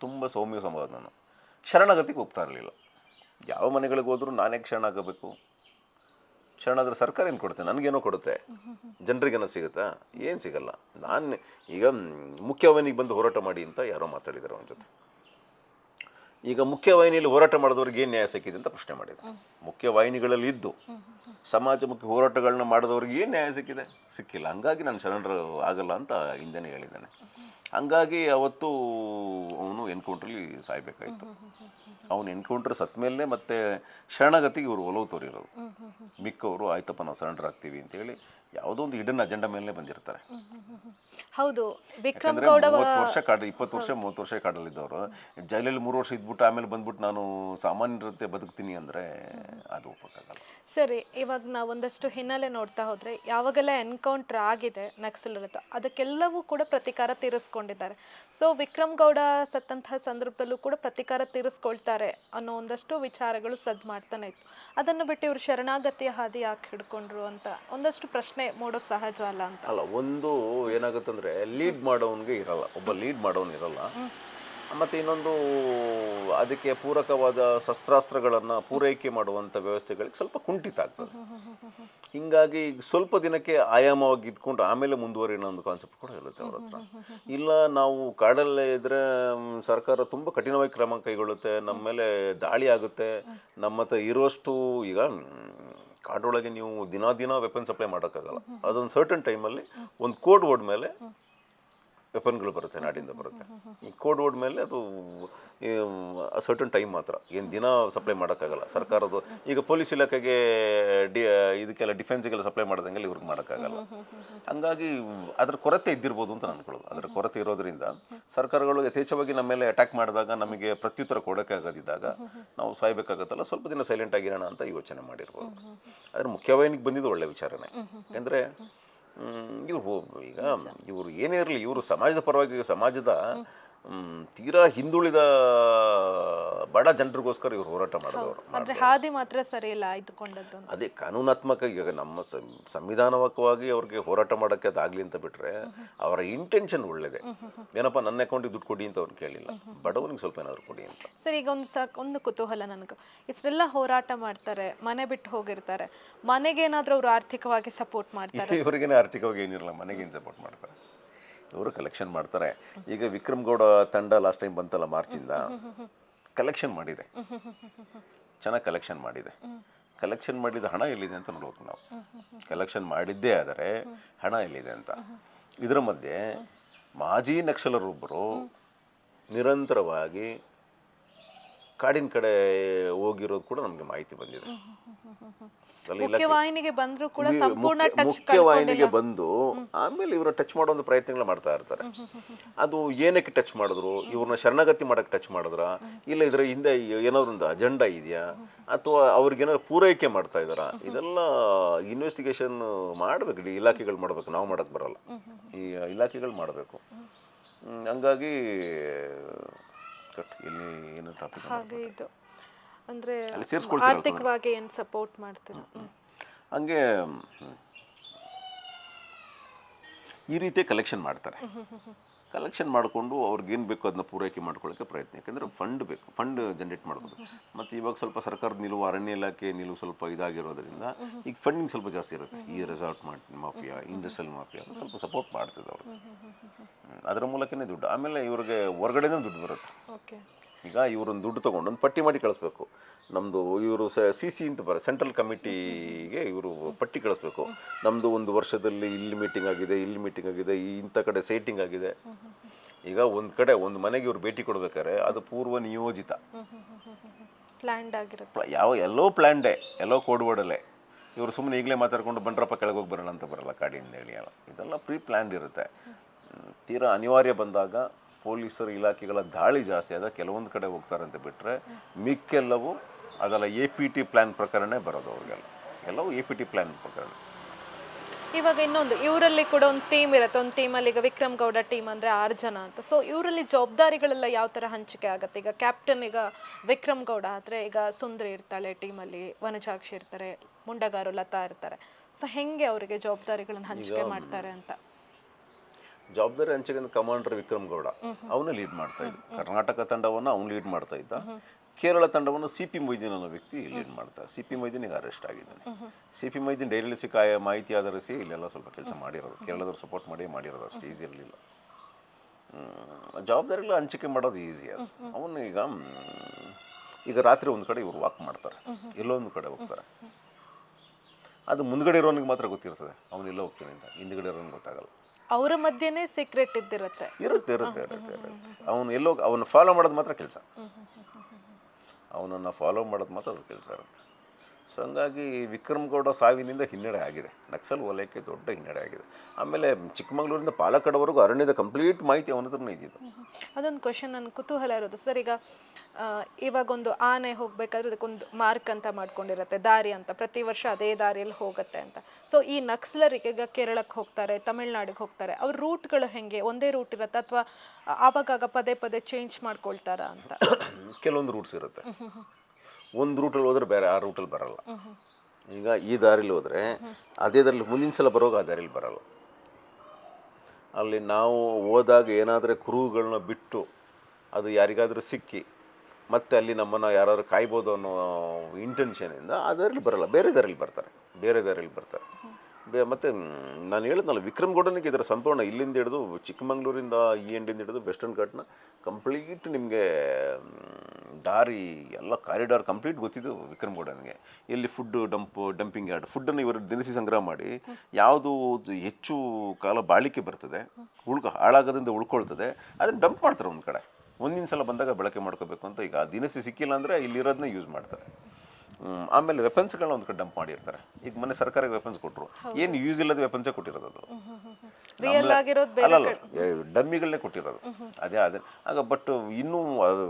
ತುಂಬ ಸೌಮ್ಯ ಸಂವಾದನ ಶರಣಾಗತಿಗೆ ಹೋಗ್ತಾ ಇರಲಿಲ್ಲ. ಯಾವ ಮನೆಗಳಿಗೆ ಹೋದರೂ ನಾನೇ ಶರಣಾಗಬೇಕು? ಶರಣಾದ್ರೆ ಸರ್ಕಾರ ಏನು ಕೊಡುತ್ತೆ? ನನಗೇನೋ ಕೊಡುತ್ತೆ. ಜನರಿಗೇನೋ ಸಿಗುತ್ತಾ? ಏನು ಸಿಗಲ್ಲ. ನಾನು ಈಗ ಮುಖ್ಯವನಿಗೆ ಬಂದು ಹೋರಾಟ ಮಾಡಿ ಅಂತ ಯಾರೋ ಮಾತಾಡಿದ್ದಾರೆ ಅವನ ಜೊತೆ. ಈಗ ಮುಖ್ಯವಾಹಿನಿಯಲ್ಲಿ ಹೋರಾಟ ಮಾಡಿದವ್ರಿಗೆ ಏನು ನ್ಯಾಯ ಸಿಕ್ಕಿದೆ ಅಂತ ಪ್ರಶ್ನೆ ಮಾಡಿದೆ. ಮುಖ್ಯವಾಹಿನಿಗಳಲ್ಲಿ ಇದ್ದು ಸಮಾಜಮುಖಿ ಹೋರಾಟಗಳನ್ನ ಮಾಡಿದವ್ರಿಗೆ ಏನು ನ್ಯಾಯ ಸಿಕ್ಕಿದೆ? ಸಿಕ್ಕಿಲ್ಲ. ಹಂಗಾಗಿ ನಾನು ಶರಣರು ಆಗಲ್ಲ ಅಂತ ಹಿಂದೆನೇ ಹೇಳಿದ್ದಾನೆ. ಹಂಗಾಗಿ ಅವತ್ತು ಅವನು ಎನ್ಕೌಂಟ್ರಲ್ಲಿ ಸಾಯ್ಬೇಕಾಯ್ತು. ಅವನು ಎನ್ಕೌಂಟ್ರ್ ಸತ್ತ ಮೇಲೆ ಮತ್ತೆ ಶರಣಗತಿಗೆ ಇವರು ಒಲವು ತೋರಿರೋರು ಮಿಕ್ಕವರು ಆಯ್ತಪ್ಪ ನಾವು ಸರೆಂಡರ್ ಆಗ್ತೀವಿ ಅಂತೇಳಿ ಯಾವುದೋ ಒಂದು ಹಿಡನ್ ಅಜೆಂಡಾ ಮೇಲೆ ಬಂದಿರ್ತಾರೆ. ಹೌದು ವಿಕ್ರಮ್ ಗೌಡ ಮೂವತ್ತು ವರ್ಷ ಕಾಡ ಇಪ್ಪತ್ತು ವರ್ಷ ಮೂವತ್ತು ವರ್ಷ ಕಾಡಲ್ಲಿದ್ದವರು. ಜೈಲಲ್ಲಿ ಮೂರು ವರ್ಷ ಇದ್ಬಿಟ್ಟು ಆಮೇಲೆ ಬಂದ್ಬಿಟ್ಟು ನಾನು ಸಾಮಾನ್ಯರಂತೆ ಬದುಕ್ತೀನಿ ಅಂದರೆ ಅದು ಒಪ್ಪಕ್ಕಾಗಲ್ಲ. ಸರಿ ಇವಾಗ ನಾವು ಒಂದಷ್ಟು ಹಿನ್ನೆಲೆ ನೋಡ್ತಾ ಹೋದರೆ ಯಾವಾಗೆಲ್ಲ ಎನ್ಕೌಂಟರ್ ಆಗಿದೆ ನಕ್ಸಲರದ್ದು ಅದಕ್ಕೆಲ್ಲವೂ ಕೂಡ ಪ್ರತಿಕಾರ ತೀರಿಸ್ಕೊಂಡಿದ್ದಾರೆ. ಸೊ ವಿಕ್ರಮ್ ಗೌಡ ಸತ್ತಂತಹ ಸಂದರ್ಭದಲ್ಲೂ ಕೂಡ ಪ್ರತಿಕಾರ ತೀರಿಸ್ಕೊಳ್ತಾರೆ ಅನ್ನೋ ಒಂದಷ್ಟು ವಿಚಾರಗಳು ಸದ್ ಮಾಡ್ತಾನೆ ಇತ್ತು. ಅದನ್ನು ಬಿಟ್ಟು ಇವರು ಶರಣಾಗತಿಯ ಹಾದಿ ಯಾಕೆ ಹಿಡ್ಕೊಂಡ್ರು ಅಂತ ಒಂದಷ್ಟು ಪ್ರಶ್ನೆ ಮೂಡೋ ಸಹಜ ಅಲ್ಲ ಅಂತ. ಅಲ್ಲ ಒಂದು ಏನಾಗುತ್ತಂದ್ರೆ ಲೀಡ್ ಮಾಡೋನ್ಗೆ ಇರಲ್ಲ. ಒಬ್ಬ ಲೀಡ್ ಮಾಡೋನ್ ಇರಲ್ಲ. ಮತ್ತು ಇನ್ನೊಂದು ಅದಕ್ಕೆ ಪೂರಕವಾದ ಶಸ್ತ್ರಾಸ್ತ್ರಗಳನ್ನು ಪೂರೈಕೆ ಮಾಡುವಂಥ ವ್ಯವಸ್ಥೆಗಳಿಗೆ ಸ್ವಲ್ಪ ಕುಂಠಿತ ಆಗ್ತದೆ. ಹಿಂಗಾಗಿ ಸ್ವಲ್ಪ ದಿನಕ್ಕೆ ಆಯಾಮವಾಗಿ ಇದ್ಕೊಂಡು ಆಮೇಲೆ ಮುಂದುವರಿಯೋ ಒಂದು ಕಾನ್ಸೆಪ್ಟ್ ಕೂಡ ಇರುತ್ತೆ ಅವ್ರ ಹತ್ರ. ಇಲ್ಲ ನಾವು ಕಾಡಲ್ಲೇ ಇದ್ದರೆ ಸರ್ಕಾರ ತುಂಬ ಕಠಿಣವಾಗಿ ಕ್ರಮ ಕೈಗೊಳ್ಳುತ್ತೆ, ನಮ್ಮ ಮೇಲೆ ದಾಳಿ ಆಗುತ್ತೆ. ನಮ್ಮ ಹತ್ರ ಇರುವಷ್ಟು ಈಗ ಕಾಡೊಳಗೆ ನೀವು ದಿನ ದಿನ ವೆಪನ್ ಸಪ್ಲೈ ಮಾಡೋಕ್ಕಾಗಲ್ಲ. ಅದೊಂದು ಸರ್ಟನ್ ಟೈಮಲ್ಲಿ ಒಂದು ಕೋಡ್ ವರ್ಡ್ ಮೇಲೆ ವೆಪನ್ಗಳು ಬರುತ್ತೆ ನಾಡಿಂದ ಬರುತ್ತೆ. ಈ ಕೋಡ್ ವರ್ಡ್ ಮೇಲೆ ಅದು ಸರ್ಟನ್ ಟೈಮ್ ಮಾತ್ರ. ಏನು ದಿನ ಸಪ್ಲೈ ಮಾಡೋಕ್ಕಾಗಲ್ಲ. ಸರ್ಕಾರದ್ದು ಈಗ ಪೊಲೀಸ್ ಇಲಾಖೆಗೆ ಡಿ ಇದಕ್ಕೆಲ್ಲ ಡಿಫೆನ್ಸಿಗೆಲ್ಲ ಸಪ್ಲೈ ಮಾಡ್ದಂಗೆಲ್ಲ ಇವ್ರಿಗೆ ಮಾಡೋಕ್ಕಾಗಲ್ಲ. ಹಂಗಾಗಿ ಅದರ ಕೊರತೆ ಇದ್ದಿರ್ಬೋದು ಅಂತ ಅಂದ್ಕೊಳ್ಳೋದು ಅನ್ಕೊಳ್ಳೋದು ಅದರ ಕೊರತೆ ಇರೋದ್ರಿಂದ ಸರ್ಕಾರಗಳು ಯಥೇಚ್ಛವಾಗಿ ನಮ್ಮ ಮೇಲೆ ಅಟ್ಯಾಕ್ ಮಾಡಿದಾಗ ನಮಗೆ ಪ್ರತ್ಯುತ್ತರ ಕೊಡೋಕ್ಕಾಗದಿದ್ದಾಗ ನಾವು ಸಾಯ್ಬೇಕಾಗತ್ತಲ್ಲ ಸ್ವಲ್ಪ ದಿನ ಸೈಲೆಂಟ್ ಆಗಿರೋಣ ಅಂತ ಯೋಚನೆ ಮಾಡಿರ್ಬೋದು. ಆದರೆ ಮುಖ್ಯವಾಹಿನಿಗೆ ಬಂದಿದ್ದು ಒಳ್ಳೆ ವಿಚಾರನೇ. ಯಾಕಂದರೆ ಇವರು ಈಗ ಇವರು ಏನೇ ಇರಲಿ ಇವರು ಸಮಾಜದ ಪರವಾಗಿ ಸಮಾಜದ ತೀರಾ ಹಿಂದುಳಿದ ಬಡ ಜನರಿಗೋಸ್ಕರ ಇವರು ಹೋರಾಟ ಮಾಡಿದವರು ಅಂದ್ರೆ ಹಾದಿ ಮಾತ್ರ ಸರಿ ಇಲ್ಲ ಆಯ್ದುಕೊಂಡದ್ದು ಅಂತ. ಅದೇ ಕಾನೂನಾತ್ಮಕ ಈಗ ನಮ್ಮ ಸಂವಿಧಾನವಾಗಿ ಅವ್ರಿಗೆ ಹೋರಾಟ ಮಾಡೋಕ್ಕೆ ಅದಾಗಲಿ ಅಂತ ಬಿಟ್ರೆ ಅವರ ಇಂಟೆನ್ಷನ್ ಒಳ್ಳೇದೆ. ಏನಪ್ಪ ನನ್ನ ಅಕೌಂಟಿಗೆ ದುಡ್ಡು ಕೊಡಿ ಅಂತ ಅವ್ರು ಕೇಳಿಲ್ಲ. ಬಡವನಿಗೆ ಸ್ವಲ್ಪ ಏನಾದ್ರು ಕೊಡಿ ಅಂತ. ಸರ್ ಈಗ ಒಂದು ಸಾಕ್ ಒಂದು ಕುತೂಹಲ ನನಗೆ. ಇಷ್ಟೆಲ್ಲ ಹೋರಾಟ ಮಾಡ್ತಾರೆ ಮನೆ ಬಿಟ್ಟು ಹೋಗಿರ್ತಾರೆ. ಮನೆಗೆ ಅವರು ಅವ್ರು ಆರ್ಥಿಕವಾಗಿ ಸಪೋರ್ಟ್ ಮಾಡ್ತಾರೆ? ಇವರಿಗೇನೆ ಆರ್ಥಿಕವಾಗಿ ಏನಿರಲ್ಲ ಮನೆಗೇನು ಸಪೋರ್ಟ್ ಮಾಡ್ತಾರೆ? ಇವರು ಕಲೆಕ್ಷನ್ ಮಾಡ್ತಾರೆ. ಈಗ ವಿಕ್ರಮ್ ಗೌಡ ತಂಡ ಲಾಸ್ಟ್ ಟೈಮ್ ಬಂತಲ್ಲ ಮಾರ್ಚಿಂದ ಕಲೆಕ್ಷನ್ ಮಾಡಿದೆ. ಚೆನ್ನಾಗಿ ಕಲೆಕ್ಷನ್ ಮಾಡಿದೆ. ಕಲೆಕ್ಷನ್ ಮಾಡಿದ ಹಣ ಎಲ್ಲಿದೆ ಅಂತ ನೋಡ್ಬೋದು ನಾವು. ಕಲೆಕ್ಷನ್ ಮಾಡಿದ್ದೇ ಆದರೆ ಹಣ ಎಲ್ಲಿದೆ ಅಂತ. ಇದರ ಮಧ್ಯೆ ಮಾಜಿ ನಕ್ಸಲರೊಬ್ಬರು ನಿರಂತರವಾಗಿ ಕಾಡಿನ ಕಡೆ ಹೋಗಿರೋದು ಕೂಡ ನಮಗೆ ಮಾಹಿತಿ ಬಂದಿದೆ. ಮುಖ್ಯವಾಹಿನಿಗೆ ಬಂದ್ರು ಕೂಡ ಸಂಪೂರ್ಣ ಟಚ್ ಮುಖ್ಯವಾಹಿನಿಗೆ ಬಂದು ಆಮೇಲೆ ಇವರು ಟಚ್ ಮಾಡೋ ಒಂದು ಪ್ರಯತ್ನಗಳು ಮಾಡ್ತಾ ಇರ್ತಾರೆ. ಅದು ಏನಕ್ಕೆ ಟಚ್ ಮಾಡಿದ್ರು? ಇವ್ರನ್ನ ಶರಣಾಗತಿ ಮಾಡಕ್ಕೆ ಟಚ್ ಮಾಡಿದ್ರ? ಇಲ್ಲ ಇದರ ಹಿಂದೆ ಏನಾದ್ರು ಒಂದು ಅಜೆಂಡಾ ಇದೆಯಾ? ಅಥವಾ ಅವ್ರಿಗೇನಾದ್ರು ಪೂರೈಕೆ ಮಾಡ್ತಾ ಇದಾರ ಇದೆಲ್ಲ ಇನ್ವೆಸ್ಟಿಗೇಷನ್ ಮಾಡ್ಬೇಕು ಇಡೀ ಇಲಾಖೆಗಳು ಮಾಡ್ಬೇಕು. ನಾವು ಮಾಡಕ್ ಬರಲ್ಲ. ಈ ಇಲಾಖೆಗಳು ಮಾಡಬೇಕು. ಹಂಗಾಗಿ ಕಟ್ ಏನು ಟಾಪಿಕ್ ಹಾಗೆ ಇದು. ಅಂದ್ರೆ ಅಲ್ಲಿ ಸೇರ್ಸ್ಕೊಳ್ತೀರಲ್ಲ ಆರ್ಥಿಕವಾಗಿ ಏನ್ ಸಪೋರ್ಟ್ ಮಾಡ್ತೀರಾ. ಹಂಗೆ ಈ ರೀತಿ ಕಲೆಕ್ಷನ್ ಮಾಡ್ತಾರೆ. ಕಲೆಕ್ಷನ್ ಮಾಡಿಕೊಂಡು ಅವ್ರಿಗೇನು ಬೇಕು ಅದನ್ನ ಪೂರೈಕೆ ಮಾಡ್ಕೊಳ್ಳೋಕ್ಕೆ ಪ್ರಯತ್ನ. ಯಾಕಂದರೆ ಫಂಡ್ ಬೇಕು ಫಂಡ್ ಜನ್ರೇಟ್ ಮಾಡ್ಬೋದು. ಮತ್ತು ಇವಾಗ ಸ್ವಲ್ಪ ಸರ್ಕಾರದ ನಿಲುವು ಅರಣ್ಯ ಇಲಾಖೆ ನಿಲುವು ಸ್ವಲ್ಪ ಇದಾಗಿರೋದ್ರಿಂದ ಈಗ ಫಂಡಿಂಗ್ ಸ್ವಲ್ಪ ಜಾಸ್ತಿ ಇರುತ್ತೆ. ಈ ರೆಸಾರ್ಟ್ ಮಾಫಿಯಾ ಇಂಡಸ್ಟ್ರಿಯಲ್ ಮಾಫಿಯಾ ಸ್ವಲ್ಪ ಸಪೋರ್ಟ್ ಮಾಡ್ತದೆ ಅವರು ಅದರ ಮೂಲಕನೇ ದುಡ್ಡು. ಆಮೇಲೆ ಇವ್ರಿಗೆ ಹೊರಗಡೆನೇ ದುಡ್ಡು ಬರುತ್ತೆ. ಓಕೆ ಈಗ ಇವರೊಂದು ದುಡ್ಡು ತೊಗೊಂಡು ಒಂದು ಪಟ್ಟಿ ಮಾಡಿ ಕಳಿಸ್ಬೇಕು. ನಮ್ಮದು ಇವರು ಸಿ ಸಿ ಅಂತ ಬರ ಸೆಂಟ್ರಲ್ ಕಮಿಟಿಗೆ ಇವರು ಪಟ್ಟಿ ಕಳಿಸ್ಬೇಕು. ನಮ್ಮದು ಒಂದು ವರ್ಷದಲ್ಲಿ ಇಲ್ಲಿ ಮೀಟಿಂಗ್ ಆಗಿದೆ ಇಲ್ಲಿ ಮೀಟಿಂಗ್ ಆಗಿದೆ ಇಂಥ ಕಡೆ ಸೈಟಿಂಗ್ ಆಗಿದೆ. ಈಗ ಒಂದು ಕಡೆ ಒಂದು ಮನೆಗೆ ಇವ್ರು ಭೇಟಿ ಕೊಡ್ಬೇಕಾದ್ರೆ ಅದು ಪೂರ್ವ ನಿಯೋಜಿತ. ಪ್ಲ್ಯಾಂಡ್ ಆಗಿರುತ್ತೆ. ಯಾವ ಎಲ್ಲೋ ಪ್ಲ್ಯಾಂಡೇ ಎಲ್ಲೋ ಕೋಡ್ವರ್ಡಲ್ಲೇ ಇವರು ಸುಮ್ಮನೆ ಈಗಲೇ ಮಾತಾಡ್ಕೊಂಡು ಬಂಡ್ರಪ್ಪ ಕೆಳಗೆ ಹೋಗಿ ಬರೋಣ ಅಂತ ಬರಲ್ಲ ಕಾಡಿಯಿಂದ ಹೇಳಿ ಅಲ್ಲ ಇದೆಲ್ಲ ಪ್ರೀ ಪ್ಲ್ಯಾಂಡ್ ಇರುತ್ತೆ ತೀರಾ ಅನಿವಾರ್ಯ ಬಂದಾಗ ಪೊಲೀಸರ ಇಲಾಖೆಗಳ ದಾಳಿ ಜಾಸ್ತಿ ಆದ ಕೆಲವೊಂದು ಕಡೆ ಹೋಗ್ತಾರಂತ ಬಿಟ್ಟರೆ ಮಿಕ್ಕೆಲ್ಲವೂ ಅದೆಲ್ಲ ಎ ಪಿ ಟಿ ಪ್ಲ್ಯಾನ್ ಪ್ರಕಾರನೇ ಬರೋದು ಅವ್ರಿಗೆಲ್ಲ. ಎಲ್ಲವೂ ಎ ಪಿ ಟಿ ಪ್ಲ್ಯಾನ್ ಪ್ರಕಾರ ಇವಾಗ ಇನ್ನೊಂದು ಇವರಲ್ಲಿ ಕೂಡ ಒಂದು ಟೀಮ್ ಇರುತ್ತೆ. ಒಂದು ಟೀಮಲ್ಲಿ ಈಗ ವಿಕ್ರಮ್ ಗೌಡ ಟೀಮ್ ಅಂದರೆ ಆರು ಜನ ಅಂತ. ಸೊ ಇವರಲ್ಲಿ ಜವಾಬ್ದಾರಿಗಳೆಲ್ಲ ಯಾವ ಥರ ಹಂಚಿಕೆ ಆಗುತ್ತೆ? ಈಗ ಕ್ಯಾಪ್ಟನ್ ಈಗ ವಿಕ್ರಮ್ ಗೌಡ ಆದರೆ ಈಗ ಸುಂದ್ರಿ ಇರ್ತಾಳೆ ಟೀಮಲ್ಲಿ ವನಜಾಕ್ಷಿ ಇರ್ತಾರೆ ಮುಂಡಗಾರು ಲತಾ ಇರ್ತಾರೆ. ಸೊ ಹೆಂಗೆ ಅವರಿಗೆ ಜವಾಬ್ದಾರಿಗಳನ್ನು ಹಂಚಿಕೆ ಮಾಡ್ತಾರೆ ಅಂತ? ಜವಾಬ್ದಾರಿ ಹಂಚಿಕೆ ಕಮಾಂಡರ್ ವಿಕ್ರಮ್ ಗೌಡ ಅವನು ಲೀಡ್ ಮಾಡ್ತಾ ಇದ್ದ. ಕರ್ನಾಟಕ ತಂಡವನ್ನು ಅವನು ಲೀಡ್ ಮಾಡ್ತಾ ಇದ್ದ. ಕೇರಳ ತಂಡವನ್ನು ಸಿ ಪಿ ಮೊಯ್ದೀನ್ ಅನ್ನೋ ವ್ಯಕ್ತಿ ಲೀಡ್ ಮಾಡ್ತಾ ಸಿ ಪಿ ಮೊಯ್ದೀನ್ ಈಗ ಅರೆಸ್ಟ್ ಆಗಿದ್ದಾನೆ. ಸಿ ಪಿ ಮೊಯ್ದೀನ್ ಡೈರಿಯಲ್ಲಿ ಸಿಕ್ಕಾಯ ಮಾಹಿತಿ ಆಧರಿಸಿ ಇಲ್ಲೆಲ್ಲ ಸ್ವಲ್ಪ ಕೆಲಸ ಮಾಡಿರೋದು ಕೇರಳದವ್ರು ಸಪೋರ್ಟ್ ಮಾಡಿ ಮಾಡಿರೋದು ಅಷ್ಟು ಈಸಿ ಇರಲಿಲ್ಲ. ಜವಾಬ್ದಾರಿಗಳು ಹಂಚಿಕೆ ಮಾಡೋದು ಈಸಿ ಅದು. ಅವನು ಈಗ ಈಗ ರಾತ್ರಿ ಒಂದು ಕಡೆ ಇವರು ವಾಕ್ ಮಾಡ್ತಾರೆ. ಎಲ್ಲೋ ಒಂದು ಕಡೆ ಹೋಗ್ತಾರೆ. ಅದು ಮುಂದ್ಗಡೆ ಇರೋನಿಗೆ ಮಾತ್ರ ಗೊತ್ತಿರ್ತದೆ, ಅವನು ಎಲ್ಲ ಹೋಗ್ತಾನೆ ಅಂತ. ಹಿಂದ್ಗಡೆ ಇರೋನಿಗೆ ಗೊತ್ತಾಗಲ್ಲ. ಅವರ ಮಧ್ಯೆನೇ ಸೀಕ್ರೆಟ್ ಇದ್ದಿರುತ್ತೆ. ಇರುತ್ತೆ ಇರುತ್ತೆ ಇರುತ್ತೆ ಇರುತ್ತೆ. ಅವನು ಎಲ್ಲೋ ಅವನು ಫಾಲೋ ಮಾಡೋದು ಮಾತ್ರ ಕೆಲಸ. ಅವನನ್ನು ಫಾಲೋ ಮಾಡೋದು ಮಾತ್ರ ಕೆಲಸ ಇರುತ್ತೆ. ಸೊ ಹಂಗಾಗಿ ವಿಕ್ರಮ್ ಗೌಡ ಸಾವಿನಿಂದ ಹಿನ್ನಡೆ ಆಗಿದೆ. ನಕ್ಸಲ್ ವಲಯಕ್ಕೆ ದೊಡ್ಡ ಹಿನ್ನಡೆ ಆಗಿದೆ. ಆಮೇಲೆ ಚಿಕ್ಕಮಗಳೂರಿಂದ ಪಾಲಕ್ಕಡವರೆಗೂ ಅರಣ್ಯದ ಕಂಪ್ಲೀಟ್ ಮಾಹಿತಿ ಅವನ ಹತ್ರನೇ ಇದ್ದಿದ್ದು. ಅದೊಂದು ಕ್ವಶನ್ ನನ್ನ ಕುತೂಹಲ ಇರೋದು. ಸರ್ ಈಗ ಇವಾಗೊಂದು ಇವಾಗ ಒಂದು ಆನೆ ಹೋಗಬೇಕಾದ್ರೆ ಅದಕ್ಕೊಂದು ಮಾರ್ಕ್ ಅಂತ ಮಾಡ್ಕೊಂಡಿರುತ್ತೆ ದಾರಿ ಅಂತ. ಪ್ರತಿ ವರ್ಷ ಅದೇ ದಾರಿಯಲ್ಲಿ ಹೋಗುತ್ತೆ ಅಂತ. ಸೊ ಈ ನಕ್ಸಲರಿಗೆ ಈಗ ಕೇರಳಕ್ಕೆ ಹೋಗ್ತಾರೆ ತಮಿಳ್ನಾಡಿಗೆ ಹೋಗ್ತಾರೆ. ಅವ್ರ ರೂಟ್ಗಳು ಹೆಂಗೆ? ಒಂದೇ ರೂಟ್ ಇರುತ್ತೆ ಅಥವಾ ಆವಾಗಾಗ ಪದೇ ಪದೇ ಚೇಂಜ್ ಮಾಡ್ಕೊಳ್ತಾರಾ ಅಂತ? ಕೆಲವೊಂದು ರೂಟ್ಸ್ ಇರುತ್ತೆ. ಒಂದು ರೂಟಲ್ಲಿ ಹೋದ್ರೆ ಬೇರೆ ಆ ರೂಟಲ್ಲಿ ಬರಲ್ಲ. ಈಗ ಈ ದಾರಿಲಿ ಹೋದರೆ ಅದೇ ದಾರಿಲಿ ಮುಂದಿನ ಸಲ ಬರುವಾಗ ಆ ದಾರಿಲಿ ಬರಲ್ಲ. ಅಲ್ಲಿ ನಾವು ಹೋದಾಗ ಏನಾದರೂ ಕುರುಹುಗಳನ್ನ ಬಿಟ್ಟು ಅದು ಯಾರಿಗಾದರೂ ಸಿಕ್ಕಿ ಮತ್ತೆ ಅಲ್ಲಿ ನಮ್ಮನ್ನು ಯಾರಾದರೂ ಕಾಯ್ಬೋದು ಅನ್ನೋ ಇಂಟೆನ್ಷನಿಂದ ಆ ದಾರಿಲಿ ಬರಲ್ಲ. ಬೇರೆ ದಾರಿಲಿ ಬರ್ತಾರೆ. ಬೇರೆ ದಾರಿಲಿ ಬರ್ತಾರೆ. ಮತ್ತು ನಾನು ಹೇಳಿದ್ನಲ್ಲ, ವಿಕ್ರಮ್ ಗೌಡನಿಗೆ ಇದರ ಸಂಪೂರ್ಣ ಇಲ್ಲಿಂದ ಹಿಡಿದು ಚಿಕ್ಕಮಂಗ್ಳೂರಿಂದ ಈ ಎಂಡಿಂದ ಹಿಡಿದು ವೆಸ್ಟರ್ನ್ ಘಾಟ್ನ ಕಂಪ್ಲೀಟ್ ನಿಮಗೆ ದಾರಿ, ಎಲ್ಲ ಕಾರಿಡಾರ್ ಕಂಪ್ಲೀಟ್ ಗೊತ್ತಿದ್ದು ವಿಕ್ರಮ್ ಗೌಡನಿಗೆ. ಇಲ್ಲಿ ಫುಡ್ ಡಂಪ್ ಡಂಪಿಂಗ್ ಯಾರ್ಡ್ ಫುಡ್ಡನ್ನು ಇವರು ದಿನಸಿ ಸಂಗ್ರಹ ಮಾಡಿ, ಯಾವುದು ಹೆಚ್ಚು ಕಾಲ ಬಾಳಿಕೆ ಬರ್ತದೆ, ಉಳ್ಕೊ ಹಾಳಾಗೋದ್ರಿಂದ ಉಳ್ಕೊಳ್ತದೆ, ಅದನ್ನು ಡಂಪ್ ಮಾಡ್ತಾರೆ ಒಂದು ಕಡೆ. ಒಂದಿನ ಸಲ ಬಂದಾಗ ಬಳಕೆ ಮಾಡ್ಕೋಬೇಕು ಅಂತ ಈಗ ದಿನಸಿ ಸಿಕ್ಕಿಲ್ಲ ಅಂದರೆ ಇಲ್ಲಿರೋದನ್ನ ಯೂಸ್ ಮಾಡ್ತಾರೆ. ಆಮೇಲೆ ವೆಪನ್ಸ್ಗಳನ್ನ ಒಂದು ಕಡೆ ಡಂಪ್ ಮಾಡಿರ್ತಾರೆ. ಈಗ ಮೊನ್ನೆ ಸರ್ಕಾರಕ್ಕೆ ವೆಪನ್ಸ್ ಕೊಟ್ಟರು ಏನು ಯೂಸ್ ಇಲ್ಲದ ವೆಪನ್ಸೇ ಕೊಟ್ಟಿರೋದು ಅದು. ರಿಯಲ್ ಆಗಿರೋದು ಬೇರೆ ಅಲ್ಲಲ್ಲ ಡಮ್ಮಿಗಳನ್ನೇ ಕೊಟ್ಟಿರೋದು. ಅದೇ ಅದೇ. ಆಗ ಬಟ್ ಇನ್ನೂ ಅದು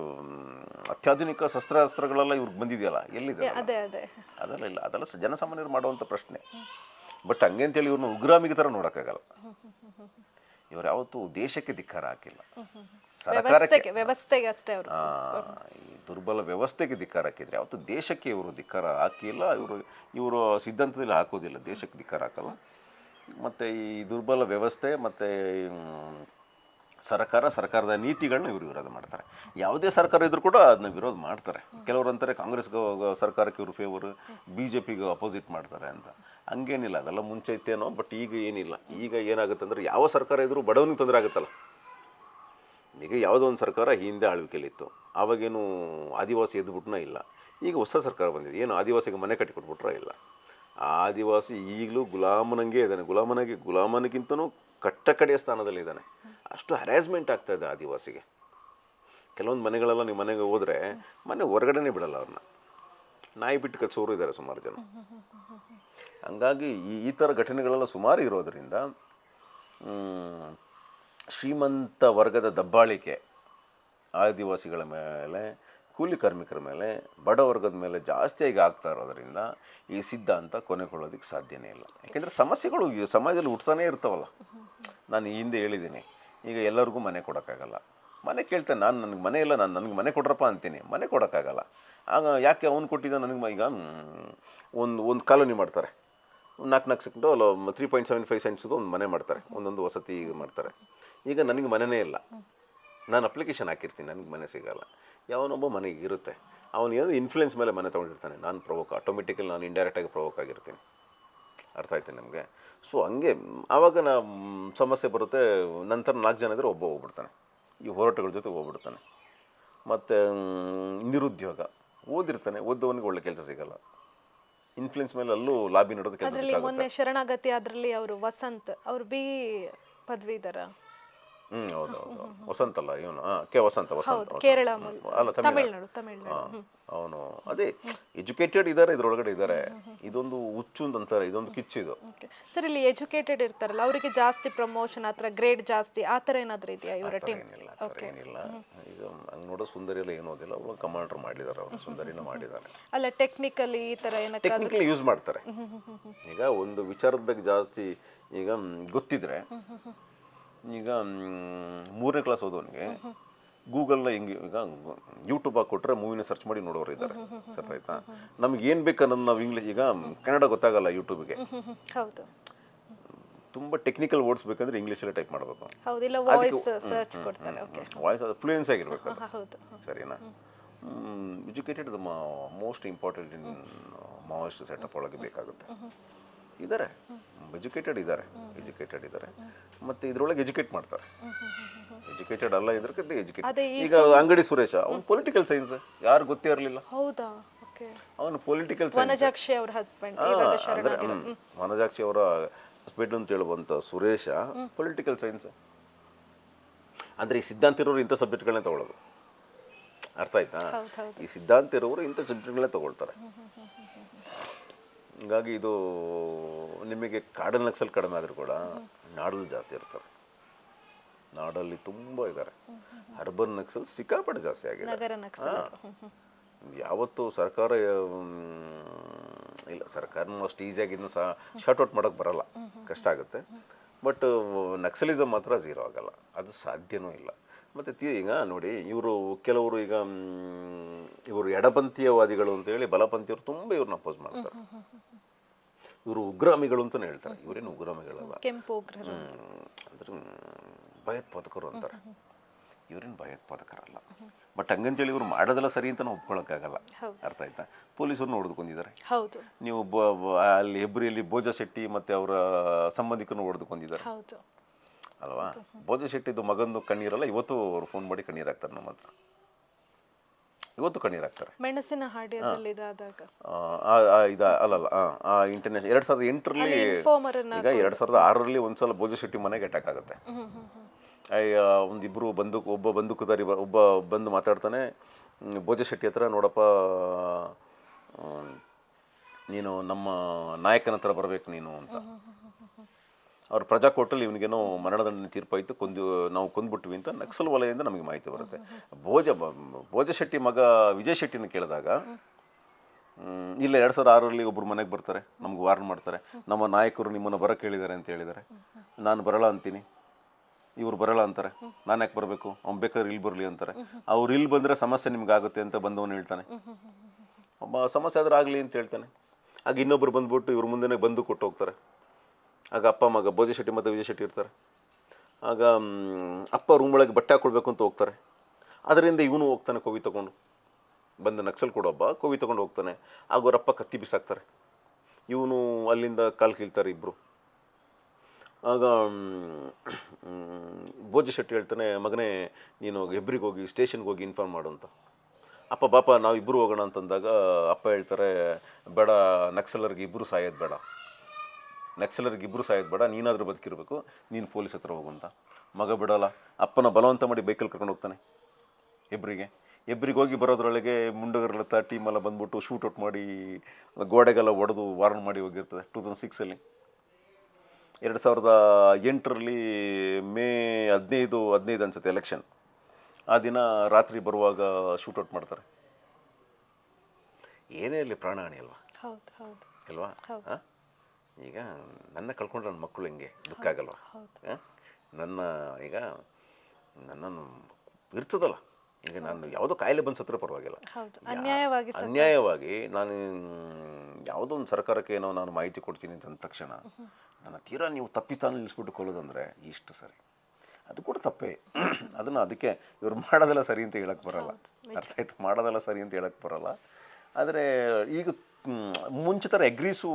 ಅತ್ಯಾಧುನಿಕ ಶಸ್ತ್ರಾಸ್ತ್ರಗಳೆಲ್ಲ ಇವ್ರಿಗೆ ಬಂದಿದೆಯಲ್ಲ ಎಲ್ಲಿದೆ ಅದೆಲ್ಲ? ಅದೇ ಅದೇ. ಅದೆಲ್ಲ ಇಲ್ಲ. ಅದೆಲ್ಲ ಜನಸಾಮಾನ್ಯರು ಮಾಡುವಂಥ ಪ್ರಶ್ನೆ. ಬಟ್ ಹಂಗೆ ಅಂತೇಳಿ ಇವ್ರನ್ನ ಉಗ್ರಾಮಿಗೆ ಥರ ನೋಡೋಕ್ಕಾಗಲ್ಲ. ಇವ್ರು ಯಾವತ್ತೂ ದೇಶಕ್ಕೆ ಧಿಕ್ಕಾರ ಹಾಕಿಲ್ಲ. ವ್ಯವಸ್ಥೆಗೆ ವ್ಯವಸ್ಥೆಗೆ ಅಷ್ಟೇ ಅವರು. ಈ ದುರ್ಬಲ ವ್ಯವಸ್ಥೆಗೆ ಧಿಕ್ಕಾರ ಹಾಕಿದ್ರೆ ಅವತ್ತು ದೇಶಕ್ಕೆ ಇವರು ಧಿಕ್ಕಾರ ಹಾಕಿಲ್ಲ ಇವರು ಇವರು ಸಿದ್ಧಾಂತದಲ್ಲಿ ಹಾಕೋದಿಲ್ಲ ದೇಶಕ್ಕೆ ಧಿಕ್ಕಾರ ಹಾಕಲ್ಲ. ಮತ್ತು ಈ ದುರ್ಬಲ ವ್ಯವಸ್ಥೆ ಮತ್ತು ಸರ್ಕಾರ ಸರ್ಕಾರದ ನೀತಿಗಳನ್ನ ಇವರು ವಿರೋಧ ಮಾಡ್ತಾರೆ. ಯಾವುದೇ ಸರ್ಕಾರ ಇದ್ರೂ ಕೂಡ ಅದನ್ನ ವಿರೋಧ ಮಾಡ್ತಾರೆ. ಕೆಲವರು ಅಂತಾರೆ ಕಾಂಗ್ರೆಸ್ ಗ- ಗ- ಸರ್ಕಾರಕ್ಕೆ ಇವರು ಫೇವರ್ ಬಿ ಜೆ ಪಿಗೆ ಅಪೋಸಿಟ್ ಮಾಡ್ತಾರೆ ಅಂತ. ಹಂಗೇನಿಲ್ಲ ಅದೆಲ್ಲ ಮುಂಚೆ ಇತ್ತೇನೋ ಬಟ್ ಈಗ ಏನಿಲ್ಲ. ಈಗ ಏನಾಗುತ್ತೆ ಅಂದ್ರೆ ಯಾವ ಸರ್ಕಾರ ಇದ್ರೂ ಬಡವನಿಗೆ ತೊಂದರೆ ಆಗುತ್ತಲ್ಲ. ಈಗ ಯಾವುದೋ ಒಂದು ಸರ್ಕಾರ ಹಿಂದೆ ಆಳ್ವಿಕೆಯಲ್ಲಿತ್ತು. ಆವಾಗೇನು ಆದಿವಾಸಿ ಎದ್ಬಿಟ್ನೂ ಇಲ್ಲ. ಈಗ ಹೊಸ ಸರ್ಕಾರ ಬಂದಿದೆ. ಏನು ಆದಿವಾಸಿಗೆ ಮನೆ ಕಟ್ಟಿ ಕೊಟ್ಬಿಟ್ರ ಇಲ್ಲ. ಆದಿವಾಸಿ ಈಗಲೂ ಗುಲಾಮನಂಗೆ ಇದ್ದಾನೆ. ಗುಲಾಮನಿಗೆ ಗುಲಾಮನಿಗಿಂತನೂ ಕಟ್ಟ ಕಡೆಯ ಸ್ಥಾನದಲ್ಲಿದ್ದಾನೆ ಅಷ್ಟು ಹ್ಯಾರಾಸ್ಮೆಂಟ್ ಆಗ್ತಾ ಇದೆ ಆದಿವಾಸಿಗೆ. ಕೆಲವೊಂದು ಮನೆಗಳೆಲ್ಲ ನೀವು ಮನೆಗೆ ಹೋದರೆ ಮನೆ ಹೊರಗಡೆನೇ ಬಿಡಲ್ಲ ಅವ್ರನ್ನ. ನಾಯಿ ಬಿಟ್ಟು ಕಚ್ಚೋರು ಇದ್ದಾರೆ ಸುಮಾರು ಜನ. ಹಂಗಾಗಿ ಈ ಈ ಥರ ಘಟನೆಗಳೆಲ್ಲ ಸುಮಾರು ಇರೋದರಿಂದ ಶ್ರೀಮಂತ ವರ್ಗದ ದಬ್ಬಾಳಿಕೆ ಆದಿವಾಸಿಗಳ ಮೇಲೆ, ಕೂಲಿ ಕಾರ್ಮಿಕರ ಮೇಲೆ, ಬಡ ವರ್ಗದ ಮೇಲೆ ಜಾಸ್ತಿಯಾಗಿ ಆಗ್ತಾ ಇರೋದರಿಂದ ಈ ಸಿದ್ಧಾಂತ ಕೊನೆಗೊಳ್ಳೋದಕ್ಕೆ ಸಾಧ್ಯನೇ ಇಲ್ಲ. ಯಾಕೆಂದರೆ ಸಮಸ್ಯೆಗಳು ಈ ಸಮಾಜದಲ್ಲಿ ಹುಟ್ತಾನೇ ಇರ್ತಾವಲ್ಲ. ನಾನು ಈ ಹಿಂದೆ ಹೇಳಿದ್ದೀನಿ, ಈಗ ಎಲ್ಲರಿಗೂ ಮನೆ ಕೊಡೋಕ್ಕಾಗಲ್ಲ. ಮನೆ ಕೇಳ್ತೇನೆ ನಾನು ನನಗೆ ಮನೆ ಇಲ್ಲ, ನಾನು ನನಗೆ ಮನೆ ಕೊಡ್ರಪ್ಪ ಅಂತೀನಿ. ಮನೆ ಕೊಡೋಕ್ಕಾಗಲ್ಲ. ಆಗ ಯಾಕೆ ಅವ್ನು ಕೊಟ್ಟಿದ್ದ ನನಗೆ ಈಗ ಒಂದು ಒಂದು ಕಾಲೋನಿ ಮಾಡ್ತಾರೆ. ನಾಲ್ಕು ನಾಲ್ಕು ಸೆಕೆಂಡು ಅಲ್ಲ ತ್ರೀ ಪಾಯಿಂಟ್ ಸೆವೆನ್ ಫೈವ್ ಸೆಂಟ್ಸ್ದು ಒಂದು ಮನೆ ಮಾಡ್ತಾರೆ. ಒಂದೊಂದು ವಸತಿ ಮಾಡ್ತಾರೆ. ಈಗ ನನಗೆ ಮನೆಯೇ ಇಲ್ಲ. ನಾನು ಅಪ್ಲಿಕೇಶನ್ ಹಾಕಿರ್ತೀನಿ ನನಗೆ ಮನೆ ಸಿಗಲ್ಲ. ಯಾವನೊಬ್ಬ ಮನೆಗೆ ಇರುತ್ತೆ. ಅವನು ಏನೋ ಇನ್ಫ್ಲುಯೆನ್ಸ್ ಮೇಲೆ ಮನೆ ತೊಗೊಂಡಿರ್ತಾನೆ. ನಾನು ಪ್ರವೋಕ್ ಆಟೋಮೆಟಿಕಲಿ ನಾನು ಇಂಡೈರೆಕ್ಟಾಗಿ ಪ್ರವೋಕ್ ಆಗಿರ್ತೀನಿ. ಅರ್ಥ ಆಯ್ತು ನಿಮಗೆ? ಸೊ ಹಂಗೆ ಆವಾಗ ನಾ ಸಮಸ್ಯೆ ಬರುತ್ತೆ. ನಂತರ ನಾಲ್ಕು ಜನ ಇದ್ದರೆ ಒಬ್ಬ ಹೋಗ್ಬಿಡ್ತಾನೆ. ಈ ಹೋರಾಟಗಳ ಜೊತೆ ಹೋಗ್ಬಿಡ್ತಾನೆ. ಮತ್ತು ನಿರುದ್ಯೋಗ. ಓದಿರ್ತಾನೆ ಓದೋವನಿಗೆ ಒಳ್ಳೆ ಕೆಲಸ ಸಿಗಲ್ಲ. ಇನ್ಫ್ಲುಯೆನ್ಸ್ ಮೇಲೆ ಅಲ್ಲೂ ಲಾಬಿ ನಡೆದು ಕೆಲಸ ಮೊನ್ನೆ ಶರಣಾಗತಿ ಅದರಲ್ಲಿ ಅವರು ವಸಂತ್ ಅವರು ಬಿ ಪದವೀಧರ. ಹ್ಞೂ ಹೌದು ಹೌದು ವಸಂತ ಅಲ್ಲ ಇವನು ಕೆ ವಸಂತ ವಸಂತ ವಸಂತ. ಕೇರಳ ಹ್ಮ್. ಮೂಲ. ಅಲ್ಲ ತಮಿಳ್ನಾಡು ತಮಿಳ್ನಾಡು ಅವನು ಅದೇ ಎಜುಕೇಟೆಡ್ ಇದ್ದಾರೆ ಇದ್ರೊಳಗಡೆ ಇದ್ದಾರೆ ಇದೊಂದು ಹುಚ್ಚು ಅಂತಾರೆ ಇದೊಂದು ಕಿಚ್ಚಿದು. ಓಕೆ. ಸರ್ ಇಲ್ಲಿ ಎಜುಕೇಟೆಡ್ ಇರ್ತಾರಲ್ಲ ಅವರಿಗೆ ಜಾಸ್ತಿ ಪ್ರಮೋಷನ್ ಆ ಥರ ಗ್ರೇಡ್ ಜಾಸ್ತಿ ಆ ಥರ ಏನಾದರೂ ಇದೆಯಾ ಇವರ ಟೀಮ್ ಏನಿಲ್ಲ ಆ ಥರ ಏನಿಲ್ಲ. ಈಗ ಹಂಗೆ ನೋಡೋ ಸುಂದರಿ ಎಲ್ಲ ಏನು ಓದಿಲ್ಲ ಅವರು ಕಮಾಂಡರ್ ಮಾಡಿದ್ದಾರೆ ಅವರು ಸುಂದರಿನ ಮಾಡಿದ್ದಾರೆ ಅಲ್ಲ ಟೆಕ್ನಿಕಲಿ ಈ ತರ ಏನಕ್ಕೆ ಟೆಕ್ನಿಕಲಿ ಯೂಸ್ ಮಾಡ್ತಾರೆ. ಈಗ ಒಂದು ವಿಚಾರದ ಬಗ್ಗೆ ಜಾಸ್ತಿ ಈಗ ಮ್, ಗೊತ್ತಿದ್ರೆ ಈಗ ಮೂರನೇ ಕ್ಲಾಸ್ ಓದೋನಿಗೆ ಗೂಗಲ್ನ ಹೆಂಗೆ ಈಗ ಯೂಟ್ಯೂಬ್ ಹಾಕಿ ಕೊಟ್ಟರೆ ಮೂವಿನ ಸರ್ಚ್ ಮಾಡಿ ನೋಡೋರು ಇದ್ದಾರೆ. ಸರ್ ಆಯ್ತಾ? ನಮ್ಗೆ ಏನು ಬೇಕನ್ನೋದು ನಾವು ಇಂಗ್ಲೀಷ್ ಈಗ ಕನ್ನಡ ಗೊತ್ತಾಗಲ್ಲ ಯೂಟ್ಯೂಬ್ಗೆ ಹೌದು. ತುಂಬ ಟೆಕ್ನಿಕಲ್ ವರ್ಡ್ಸ್ ಬೇಕಂದ್ರೆ ಇಂಗ್ಲೀಷಲ್ಲೇ ಟೈಪ್ ಮಾಡಬೇಕು. ವಾಯ್ಸ್ ಅದು ಫ್ಲೂಯೆನ್ಸ್ ಆಗಿರ್ಬೇಕು ಸರಿನಾ? Educated the most important in Maoist setup ಒಳಗೆ ಬೇಕಾಗುತ್ತೆ. ಇದ್ದಾರೆ ಎಜುಕೇಟೆಡ್ ಇದ್ದಾರೆ ಎಜುಕೇಟೆಡ್ ಇದ್ದಾರೆ ಮತ್ತೆ ಇದ್ರೊಳಗೆ ಎಜುಕೇಟ್ ಮಾಡ್ತಾರೆ. ಎಜುಕೇಟೆಡ್ ಅಲ್ಲ ಇದ್ರ ಕಡೆ ಎಜುಕೇಟ್ ಈಗ ಅಂಗಡಿ ಸುರೇಶ ಅವ್ನು ಪೊಲಿಟಿಕಲ್ ಸೈನ್ಸ್ ಯಾರು ಗೊತ್ತೇ ಇರಲಿಲ್ಲ. ಹೌದಾ? ಅವನು ಪೊಲಿಟಿಕಲ್ ವನಜಾಕ್ಷಿ ಅವ್ರ ಹಸ್ಬೆಂಡ್ ವನಜಾಕ್ಷಿ ಅವರ ಹಸ್ಬೆಂಡ್ ಅಂತ ಹೇಳುವಂತ ಸುರೇಶ ಪೊಲಿಟಿಕಲ್ ಸೈನ್ಸ್ ಅಂದ್ರೆ ಈ ಸಿದ್ಧಾಂತ ಇರೋರು ಇಂಥ ಸಬ್ಜೆಕ್ಟ್ಗಳನ್ನೇ ತಗೊಳ್ಳೋದು. ಅರ್ಥ ಆಯ್ತಾ? ಈ ಸಿದ್ಧಾಂತ ಇರೋರು ಇಂಥ ಸಬ್ಜೆಕ್ಟ್ಗಳನ್ನೇ ತಗೊಳ್ತಾರೆ. ಹೀಗಾಗಿ ಇದು ನಿಮಗೆ ಕಾಡಲ್ ನಕ್ಸಲ್ ಕಡಿಮೆ ಆದರೂ ಕೂಡ ನಾಡಲ್ಲಿ ಜಾಸ್ತಿ ಇರ್ತಾರೆ ನಾಡಲ್ಲಿ ತುಂಬ ಇದ್ದಾರೆ ಅರ್ಬನ್ ನಕ್ಸಲ್ ಸಿಕ್ಕಾಪಟ್ಟೆ ಜಾಸ್ತಿ ಆಗಿದೆ ಯಾವತ್ತು ಸರ್ಕಾರ ಇಲ್ಲ ಸರ್ಕಾರ ಅಷ್ಟು ಈಸಿಯಾಗಿದ್ದು ಸಹ ಶಾರ್ಟ್ ಔಟ್ ಮಾಡೋಕ್ಕೆ ಬರಲ್ಲ. ಕಷ್ಟ ಆಗುತ್ತೆ. ಬಟ್ ನಕ್ಸಲಿಸಮ್ ಮಾತ್ರ ಝೀರೋ ಆಗಲ್ಲ. ಅದು ಸಾಧ್ಯನೂ ಇಲ್ಲ. ಮತ್ತು ತಿ ಈಗ ನೋಡಿ ಇವರು ಕೆಲವರು ಈಗ ಇವರು ಎಡಪಂಥೀಯವಾದಿಗಳು ಅಂತೇಳಿ ಬಲಪಂಥೀಯರು ತುಂಬ ಇವ್ರನ್ನ ಅಪೋಸ್ ಮಾಡ್ತಾರೆ. ಇವರು ಉಗ್ರಾಮಿಗಳು ಅಂತಲೇ ಹೇಳ್ತಾರೆ. ಇವರೇನು ಉಗ್ರಾಮಿಗಳಲ್ಲ ಕೆಂಪು ಉಗ್ರರು ಅಂದ್ರೆ ಭಯೋತ್ಪಾದಕರು ಅಂತಾರೆ. ಇವ್ರೇನು ಭಯೋತ್ಪಾದಕರಲ್ಲ. ಬಟ್ ಹಂಗಂತೇಳಿ ಇವ್ರು ಮಾಡೋದೆಲ್ಲ ಸರಿ ಅಂತ ನಾವು ಒಪ್ಕೊಳಕ್ಕಾಗಲ್ಲ. ಹೌದು. ಅರ್ಥ ಆಯ್ತಾ? ಪೊಲೀಸರು ಹೊಡೆದುಕೊಂಡಿದ್ದಾರೆ ನೀವು ಅಲ್ಲಿ ಹೆಬ್ರಿಯಲ್ಲಿ ಭೋಜ ಶೆಟ್ಟಿ ಮತ್ತೆ ಅವರ ಸಂಬಂಧಿಕರನ್ನು ಹೊಡೆದುಕೊಂಡಿದ್ದಾರೆ. ಅಲ್ವಾ? ಭೋಜ ಶೆಟ್ಟಿದು ಮಗಂದು ಕಣ್ಣೀರಲ್ಲ ಇವತ್ತು ಅವ್ರು ಫೋನ್ ಮಾಡಿ ಕಣ್ಣೀರು ಹಾಕ್ತಾರೆ ನಮ್ಮ ಹತ್ರ. ಇವತ್ತು ಕಣ್ಣೀರು ಹಾಕ್ತಾರೆ ಮೆಣಸಿನ ಹಾಡಿಯಲ್ಲಿ ಇದಾದಾಗ. ಇದು ಅಲ್ಲಲ್ಲ ಆ, ಇಂಟರ್ನ್ಯಾಷನ್ ಇಂಟರ್ನ್ಯಾಷನಲ್ ಎರಡು ಸಾವಿರದ ಎಂಟರಲ್ಲಿ ಈಗ ಎರಡು ಸಾವಿರದ ಆರರಲ್ಲಿ ಒಂದ್ಸಲ ಭೋಜ ಶೆಟ್ಟಿ ಮನೆಗೆ ಅಟ್ಯಾಕ್ ಆಗುತ್ತೆ. ಒಂದಿಬ್ಬರು ಬಂದೂಕು ಒಬ್ಬ ಬಂದೂಕುದಾರಿ ಒಬ್ಬ ಬಂದು ಮಾತಾಡ್ತಾನೆ ಬೋಜಶೆಟ್ಟಿ ಭೋಜ ಶೆಟ್ಟಿ ಹತ್ರ ನೋಡಪ್ಪ ನೀನು ನಮ್ಮ ನಾಯಕನ ಹತ್ರ ಬರಬೇಕು ನೀನು ಅಂತ. ಅವ್ರ ಪ್ರಜಾ ಕೋರ್ಟಲ್ಲಿ ಇವನಿಗೇನೋ ಮರಣದಂಡನೆ ತೀರ್ಪಾಯಿತು, ಕೊಂದು, ನಾವು ಕೊಂದ್ಬಿಟ್ವಿ ಅಂತ ನಕ್ಸಲ್ ವಲಯದಿಂದ ನಮಗೆ ಮಾಹಿತಿ ಬರುತ್ತೆ. ಭೋಜ ಭೋಜ ಶೆಟ್ಟಿ ಮಗ ವಿಜಯ್ ಶೆಟ್ಟಿನ ಕೇಳಿದಾಗ ಇಲ್ಲ ಎರಡು ಸಾವಿರದ ಆರರಲ್ಲಿ ಒಬ್ಬರು ಮನೆಗೆ ಬರ್ತಾರೆ, ನಮ್ಗೆ ವಾರ್ನ್ ಮಾಡ್ತಾರೆ. ನಮ್ಮ ನಾಯಕರು ನಿಮ್ಮನ್ನು ಬರೋಕ್ಕೆ ಹೇಳಿದ್ದಾರೆ ಅಂತ ಹೇಳಿದ್ದಾರೆ. ನಾನು ಬರೋಲ್ಲ ಅಂತೀನಿ. ಇವ್ರು ಬರೋಲ್ಲ ಅಂತಾರೆ. ನಾನು ಯಾಕೆ ಬರಬೇಕು? ಅವ್ನು ಬೇಕಾದ್ರೆ ಇಲ್ಲಿ ಬರಲಿ ಅಂತಾರೆ. ಅವ್ರು ಇಲ್ಲಿ ಬಂದರೆ ಸಮಸ್ಯೆ ನಿಮ್ಗೆ ಆಗುತ್ತೆ ಅಂತ ಬಂದವನು ಹೇಳ್ತಾನೆ. ಒಬ್ಬ ಸಮಸ್ಯೆ ಆದ್ರೆ ಆಗಲಿ ಅಂತ ಹೇಳ್ತಾನೆ. ಆಗ ಇನ್ನೊಬ್ರು ಬಂದ್ಬಿಟ್ಟು ಇವ್ರ ಮುಂದೆನೇ ಬಂದು ಕೊಟ್ಟು ಹೋಗ್ತಾರೆ. ಆಗ ಅಪ್ಪ, ಮಗ ಭೋಜ ಶೆಟ್ಟಿ ಮತ್ತು ವಿಜಯ್ ಶೆಟ್ಟಿ ಇರ್ತಾರೆ. ಆಗ ಅಪ್ಪ ರೂಮ್ ಒಳಗೆ ಬಟ್ಟೆ ಹಾಕೊಳ್ಬೇಕು ಅಂತ ಹೋಗ್ತಾರೆ. ಅದರಿಂದ ಇವನು ಹೋಗ್ತಾನೆ ಕೋವಿ ತಗೊಂಡು. ಬಂದ ನಕ್ಸಲ್ ಕೊಡೊಬ್ಬ ಕೋವಿ ತೊಗೊಂಡು ಹೋಗ್ತಾನೆ. ಆಗ ಅವರಪ್ಪ ಕತ್ತಿ ಬಿಸಾಕ್ತಾರೆ. ಇವನು ಅಲ್ಲಿಂದ ಕಾಲು ಕೀಳ್ತಾರೆ ಇಬ್ಬರು ಆಗ ಭೋಜ ಶೆಟ್ಟಿ ಹೇಳ್ತಾನೆ, ಮಗನೇ, ನೀನು ಹೆಬ್ರಿಗೆ ಹೋಗಿ ಸ್ಟೇಷನ್ಗೆ ಹೋಗಿ ಇನ್ಫಾರ್ಮ್ ಮಾಡು ಅಂತ. ಅಪ್ಪ ಬಾಪ ನಾವು ಇಬ್ಬರು ಹೋಗೋಣ ಅಂತಂದಾಗ ಅಪ್ಪ ಹೇಳ್ತಾರೆ, ಬೇಡ, ನಕ್ಸಲರಿಗೆ ಇಬ್ಬರು ಸಾಯೋದು ಬೇಡ. ನಕ್ಸಲರ್ಗೆ ಇಬ್ಬರು ಸಾಯೋದು ಬೇಡ ನೀನಾದರೂ ಬದುಕಿರಬೇಕು ನೀನು ಪೊಲೀಸ್ ಹತ್ರ ಹೋಗು ಅಂತ. ಮಗ ಬಿಡೋಲ್ಲ ಅಪ್ಪನ ಬಲವಂತ ಮಾಡಿ ಬೈಕಲ್ಲಿ ಕರ್ಕೊಂಡು ಹೋಗ್ತಾನೆ. ಇಬ್ಬರಿಗೆ ಇಬ್ಬರಿಗೆ ಹೋಗಿ ಬರೋದ್ರೊಳಗೆ ಮುಂಡಗರೆಲ್ಲ ಟೀಮೆಲ್ಲ ಬಂದ್ಬಿಟ್ಟು ಶೂಟ್ ಔಟ್ ಮಾಡಿ ಗೋಡೆಗೆಲ್ಲ ಒಡೆದು ವಾರ್ನ್ ಮಾಡಿ ಹೋಗಿರ್ತದೆ ಟೂ ತೌಸಂಡ್ ಸಿಕ್ಸಲ್ಲಿ ಎರಡು ಸಾವಿರದ ಎಂಟರಲ್ಲಿ ಮೇ ಹದಿನೈದು ಹದಿನೈದು ಅನ್ಸುತ್ತೆ ಎಲೆಕ್ಷನ್ ಆ ದಿನ ರಾತ್ರಿ ಬರುವಾಗ ಶೂಟೌಟ್ ಮಾಡ್ತಾರೆ. ಏನೇ ಇರಲಿ ಪ್ರಾಣಹಾನಿ ಅಲ್ವಾ? ಅಲ್ವಾ? ಈಗ ನನ್ನ ಕಳ್ಕೊಂಡ್ರೆ ನನ್ನ ಮಕ್ಕಳು ಹೆಂಗೆ? ದುಃಖ ಆಗಲ್ವ? ನನ್ನ ಈಗ ನನ್ನನ್ನು ಇರ್ತದಲ್ಲ. ಈಗ ನಾನು ಯಾವುದೋ ಕಾಯಿಲೆ ಬಂದು ಸತ್ರ ಪರವಾಗಿಲ್ಲ. ಅನ್ಯಾಯವಾಗಿ ಅನ್ಯಾಯವಾಗಿ ನಾನು ಯಾವುದೋ ಒಂದು ಸರ್ಕಾರಕ್ಕೆ ಏನೋ ನಾನು ಮಾಹಿತಿ ಕೊಡ್ತೀನಿ ಅಂತ ಅಂದ ತಕ್ಷಣ ನನ್ನ ತೀರಾ ನೀವು ತಪ್ಪಿಸ್ತಾನ ನಿಲ್ಲಿಸ್ಬಿಟ್ಟು ಕೊಲ್ಲೋದಂದ್ರೆ ಇಷ್ಟು ಸರಿ. ಅದು ಕೂಡ ತಪ್ಪೇ. ಅದನ್ನು ಅದಕ್ಕೆ ಇವ್ರು ಮಾಡೋದೆಲ್ಲ ಸರಿ ಅಂತ ಹೇಳಕ್ಕೆ ಬರಲ್ಲ. ಅರ್ಥ ಆಯ್ತು ಮಾಡೋದೆಲ್ಲ ಸರಿ ಅಂತ ಹೇಳಕ್ಕೆ ಬರಲ್ಲ. ಆದರೆ ಈಗ ಮುಂಚೆ ಥರ ಎಗ್ರೀಸು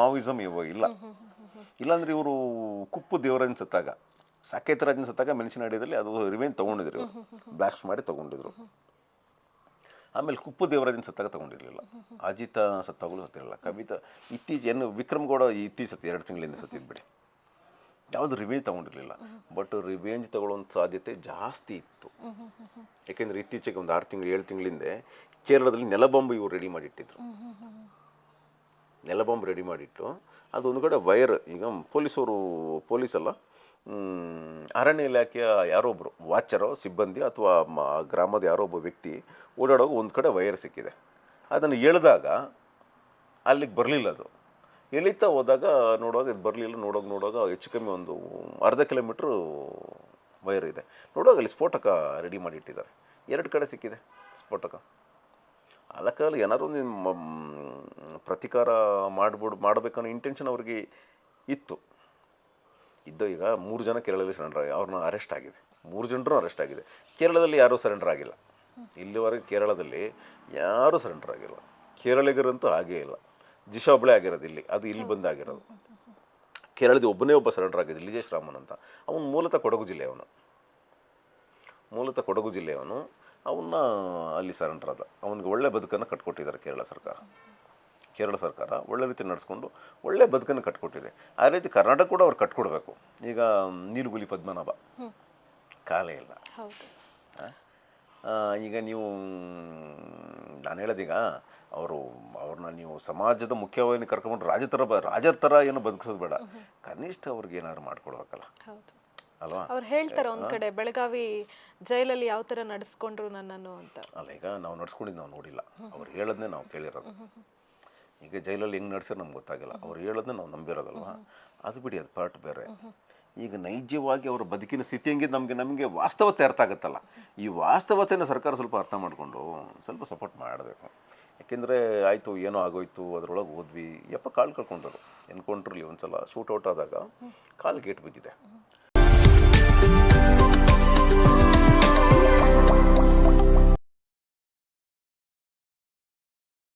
ಮಾವಿಸಮ್ ಇವಾಗ ಇಲ್ಲ. ಇಲ್ಲಾಂದ್ರೆ ಇವರು ಕುಪ್ಪು ದೇವರನ್ನು ಸತ್ತಾಗ, ಸಾಕೇತ ರಾಜನ ಸತ್ತಾಗ ಮೆಣಸಿನ ಅಡಿಯಲ್ಲಿ ಅದು ರಿವೇನ್ ತೊಗೊಂಡಿದ್ರು ಇವರು. ಬ್ಲಾಸ್ಟ್ ಮಾಡಿ ತಗೊಂಡಿದ್ರು. ಆಮೇಲೆ ಕುಪ್ಪು ದೇವರಾಜನ ಸತ್ತಾಗ ತಗೊಂಡಿರಲಿಲ್ಲ. ಅಜಿತ ಸತ್ತಾಗಲೂ ಸತ್ತಿರಲಿಲ್ಲ. ಕವಿತಾ ಇತ್ತೀಚೆ ಏನು ವಿಕ್ರಮ್ ಗೌಡ ಇತ್ತೀಚೆ ಸತ್ತು, ಎರಡು ತಿಂಗಳಿಂದ ಸತ್ತಿದ್ದು ಬಿಡಿ. ಯಾವುದು ರಿವೆಂಜ್ ತಗೊಂಡಿರಲಿಲ್ಲ. ಬಟ್ ರಿವೆಂಜ್ ತಗೊಳ್ಳೋ ಸಾಧ್ಯತೆ ಜಾಸ್ತಿ ಇತ್ತು. ಯಾಕೆಂದರೆ ಇತ್ತೀಚೆಗೆ ಒಂದು ಆರು ತಿಂಗಳು, ಏಳು ತಿಂಗಳಿಂದ ಕೇರಳದಲ್ಲಿ ನೆಲಬಾಂಬು ಇವರು ರೆಡಿ ಮಾಡಿಟ್ಟಿದ್ರು. ನೆಲಬಾಂಬ್ ರೆಡಿ ಮಾಡಿಟ್ಟು ಅದೊಂದು ಕಡೆ ವೈರ್ ಈಗ ಪೊಲೀಸವರು ಪೊಲೀಸ್ ಅಲ್ಲ ಅರಣ್ಯ ಇಲಾಖೆಯ ಯಾರೋ ಒಬ್ಬರು ವಾಚರೋ ಸಿಬ್ಬಂದಿ ಅಥವಾ ಗ್ರಾಮದ ಯಾರೋ ಒಬ್ಬ ವ್ಯಕ್ತಿ ಓಡಾಡೋವಾಗ ಒಂದು ಕಡೆ ವೈರ್ ಸಿಕ್ಕಿದೆ. ಅದನ್ನು ಎಳೆದಾಗ ಅಲ್ಲಿಗೆ ಬರಲಿಲ್ಲ ಅದು. ಎಳಿತಾ ಹೋದಾಗ ನೋಡುವಾಗ ಇದು ಬರಲಿಲ್ಲ ನೋಡೋಕೆ ನೋಡುವಾಗ ಹೆಚ್ಚು ಕಮ್ಮಿ ಒಂದು ಅರ್ಧ ಕಿಲೋಮೀಟ್ರು ವೈರ್ ಇದೆ. ನೋಡುವಾಗ ಅಲ್ಲಿ ಸ್ಫೋಟಕ ರೆಡಿ ಮಾಡಿಟ್ಟಿದ್ದಾರೆ. ಎರಡು ಕಡೆ ಸಿಕ್ಕಿದೆ ಸ್ಫೋಟಕ. ಅಲಕಾಲ ಏನಾದ್ರು ನಿಮ್ಮ ಪ್ರತೀಕಾರ ಮಾಡ್ಬಿಡ್, ಮಾಡಬೇಕನ್ನೋ ಇಂಟೆನ್ಷನ್ ಅವ್ರಿಗೆ ಇತ್ತು. ಇದ್ದು ಈಗ ಮೂರು ಜನ ಕೇರಳದಲ್ಲಿ ಸರೆಂಡರ್ ಆಗಿ, ಅವ್ರನ್ನ ಅರೆಸ್ಟ್ ಆಗಿದೆ. ಮೂರು ಜನರು ಅರೆಸ್ಟ್ ಆಗಿದೆ. ಕೇರಳದಲ್ಲಿ ಯಾರೂ ಸರೆಂಡರ್ ಆಗಿಲ್ಲ. ಇಲ್ಲಿವರೆಗೆ ಕೇರಳದಲ್ಲಿ ಯಾರೂ ಸರೆಂಡರ್ ಆಗಿಲ್ಲ. ಕೇರಳಿಗರಂತೂ ಆಗೇ ಇಲ್ಲ. ಜಿಶಾ ಆಗಿರೋದು ಇಲ್ಲಿ, ಅದು ಇಲ್ಲಿ ಬಂದಾಗಿರೋದು ಕೇರಳದ ಒಬ್ಬನೇ ಒಬ್ಬ ಸರೆಂಡರ್ ಆಗಿದೆ ಲಿಜೇಶ್ ರಾಮನ್ ಅಂತ. ಅವನು ಮೂಲತಃ ಕೊಡಗು ಜಿಲ್ಲೆಯವನು. ಮೂಲತಃ ಕೊಡಗು ಜಿಲ್ಲೆಯವನು. ಅವನ್ನ ಅಲ್ಲಿ ಸರೆಂಡರ್ ಆದ. ಅವನಿಗೆ ಒಳ್ಳೆ ಬದುಕನ್ನು ಕಟ್ಕೊಟ್ಟಿದ್ದಾರೆ ಕೇರಳ ಸರ್ಕಾರ. ಕೇರಳ ಸರ್ಕಾರ ಒಳ್ಳೆ ರೀತಿ ನಡೆಸ್ಕೊಂಡು ಒಳ್ಳೆ ಬದುಕನ್ನು ಕಟ್ಕೊಟ್ಟಿದೆ. ಆ ರೀತಿ ಕರ್ನಾಟಕ ಕೂಡ ಅವ್ರು ಕಟ್ಕೊಡ್ಬೇಕು. ಈಗ ನೀಲುಗುಲಿ ಪದ್ಮನಾಭ. ಕಾಲೇ ಇಲ್ಲ. ಈಗ ನೀವು ನಾನು ಹೇಳೋದೀಗ ಅವರು ಅವ್ರನ್ನ ನೀವು ಸಮಾಜದ ಮುಖ್ಯವಾಗಿ ಕರ್ಕೊಂಡು ರಾಜ ಥರ ಬ ರಾಜರ ಥರ ಏನು ಬದುಕಿಸೋದು ಬೇಡ. ಕನಿಷ್ಠ ಅವ್ರಿಗೆ ಏನಾದ್ರು ಮಾಡ್ಕೊಡ್ಬೇಕಲ್ಲ. ಅಲ್ವಾ? ಅವ್ರು ಹೇಳ್ತಾರೆ ಒಂದ್ ಕಡೆ ಬೆಳಗಾವಿ ಜೈಲಲ್ಲಿ ಯಾವ ತರ ನಡೆಸ್ಕೊಂಡ್ರು ನನ್ನನ್ನು ಅಂತ. ಅಲ್ಲ ಈಗ ನಾವು ನಡ್ಸ್ಕೊಂಡಿದ್ದು ನಾವು ನೋಡಿಲ್ಲ. ಅವ್ರು ಹೇಳೋದನ್ನೇ ನಾವು ಕೇಳಿರೋದು. ಈಗ ಜೈಲಲ್ಲಿ ಹೆಂಗೆ ನಡ್ಸಿರೋ ನಮ್ಗೆ ಗೊತ್ತಾಗಿಲ್ಲ. ಅವ್ರು ಹೇಳೋದನ್ನ ನಾವು ನಂಬಿರೋದಲ್ವಾ? ಅದು ಬಿಡಿ ಅದು ಪಾರ್ಟ್ ಬೇರೆ. ಈಗ ನೈಜವಾಗಿ ಅವರ ಬದುಕಿನ ಸ್ಥಿತಿ ಹೆಂಗೆ ನಮಗೆ ನಮಗೆ ವಾಸ್ತವತೆ ಅರ್ಥ ಆಗುತ್ತಲ್ಲ. ಈ ವಾಸ್ತವತೆನ ಸರ್ಕಾರ ಸ್ವಲ್ಪ ಅರ್ಥ ಮಾಡಿಕೊಂಡು ಸ್ವಲ್ಪ ಸಪೋರ್ಟ್ ಮಾಡಬೇಕು. ಯಾಕೆಂದರೆ ಆಯಿತು ಏನೋ ಆಗೋಯ್ತು ಅದರೊಳಗೆ ಹೋದ್ವಿ. ಯಪ್ಪ ಕಾಲು ಕಳ್ಕೊಂಡರು. ಎನ್ಕೌಂಟ್ರಲ್ಲಿ ಒಂದು ಸಲ ಶೂಟ್ ಔಟ್ ಆದಾಗ ಕಾಲು ಗೇಟ್ ಬಿದ್ದಿದೆ. Bye.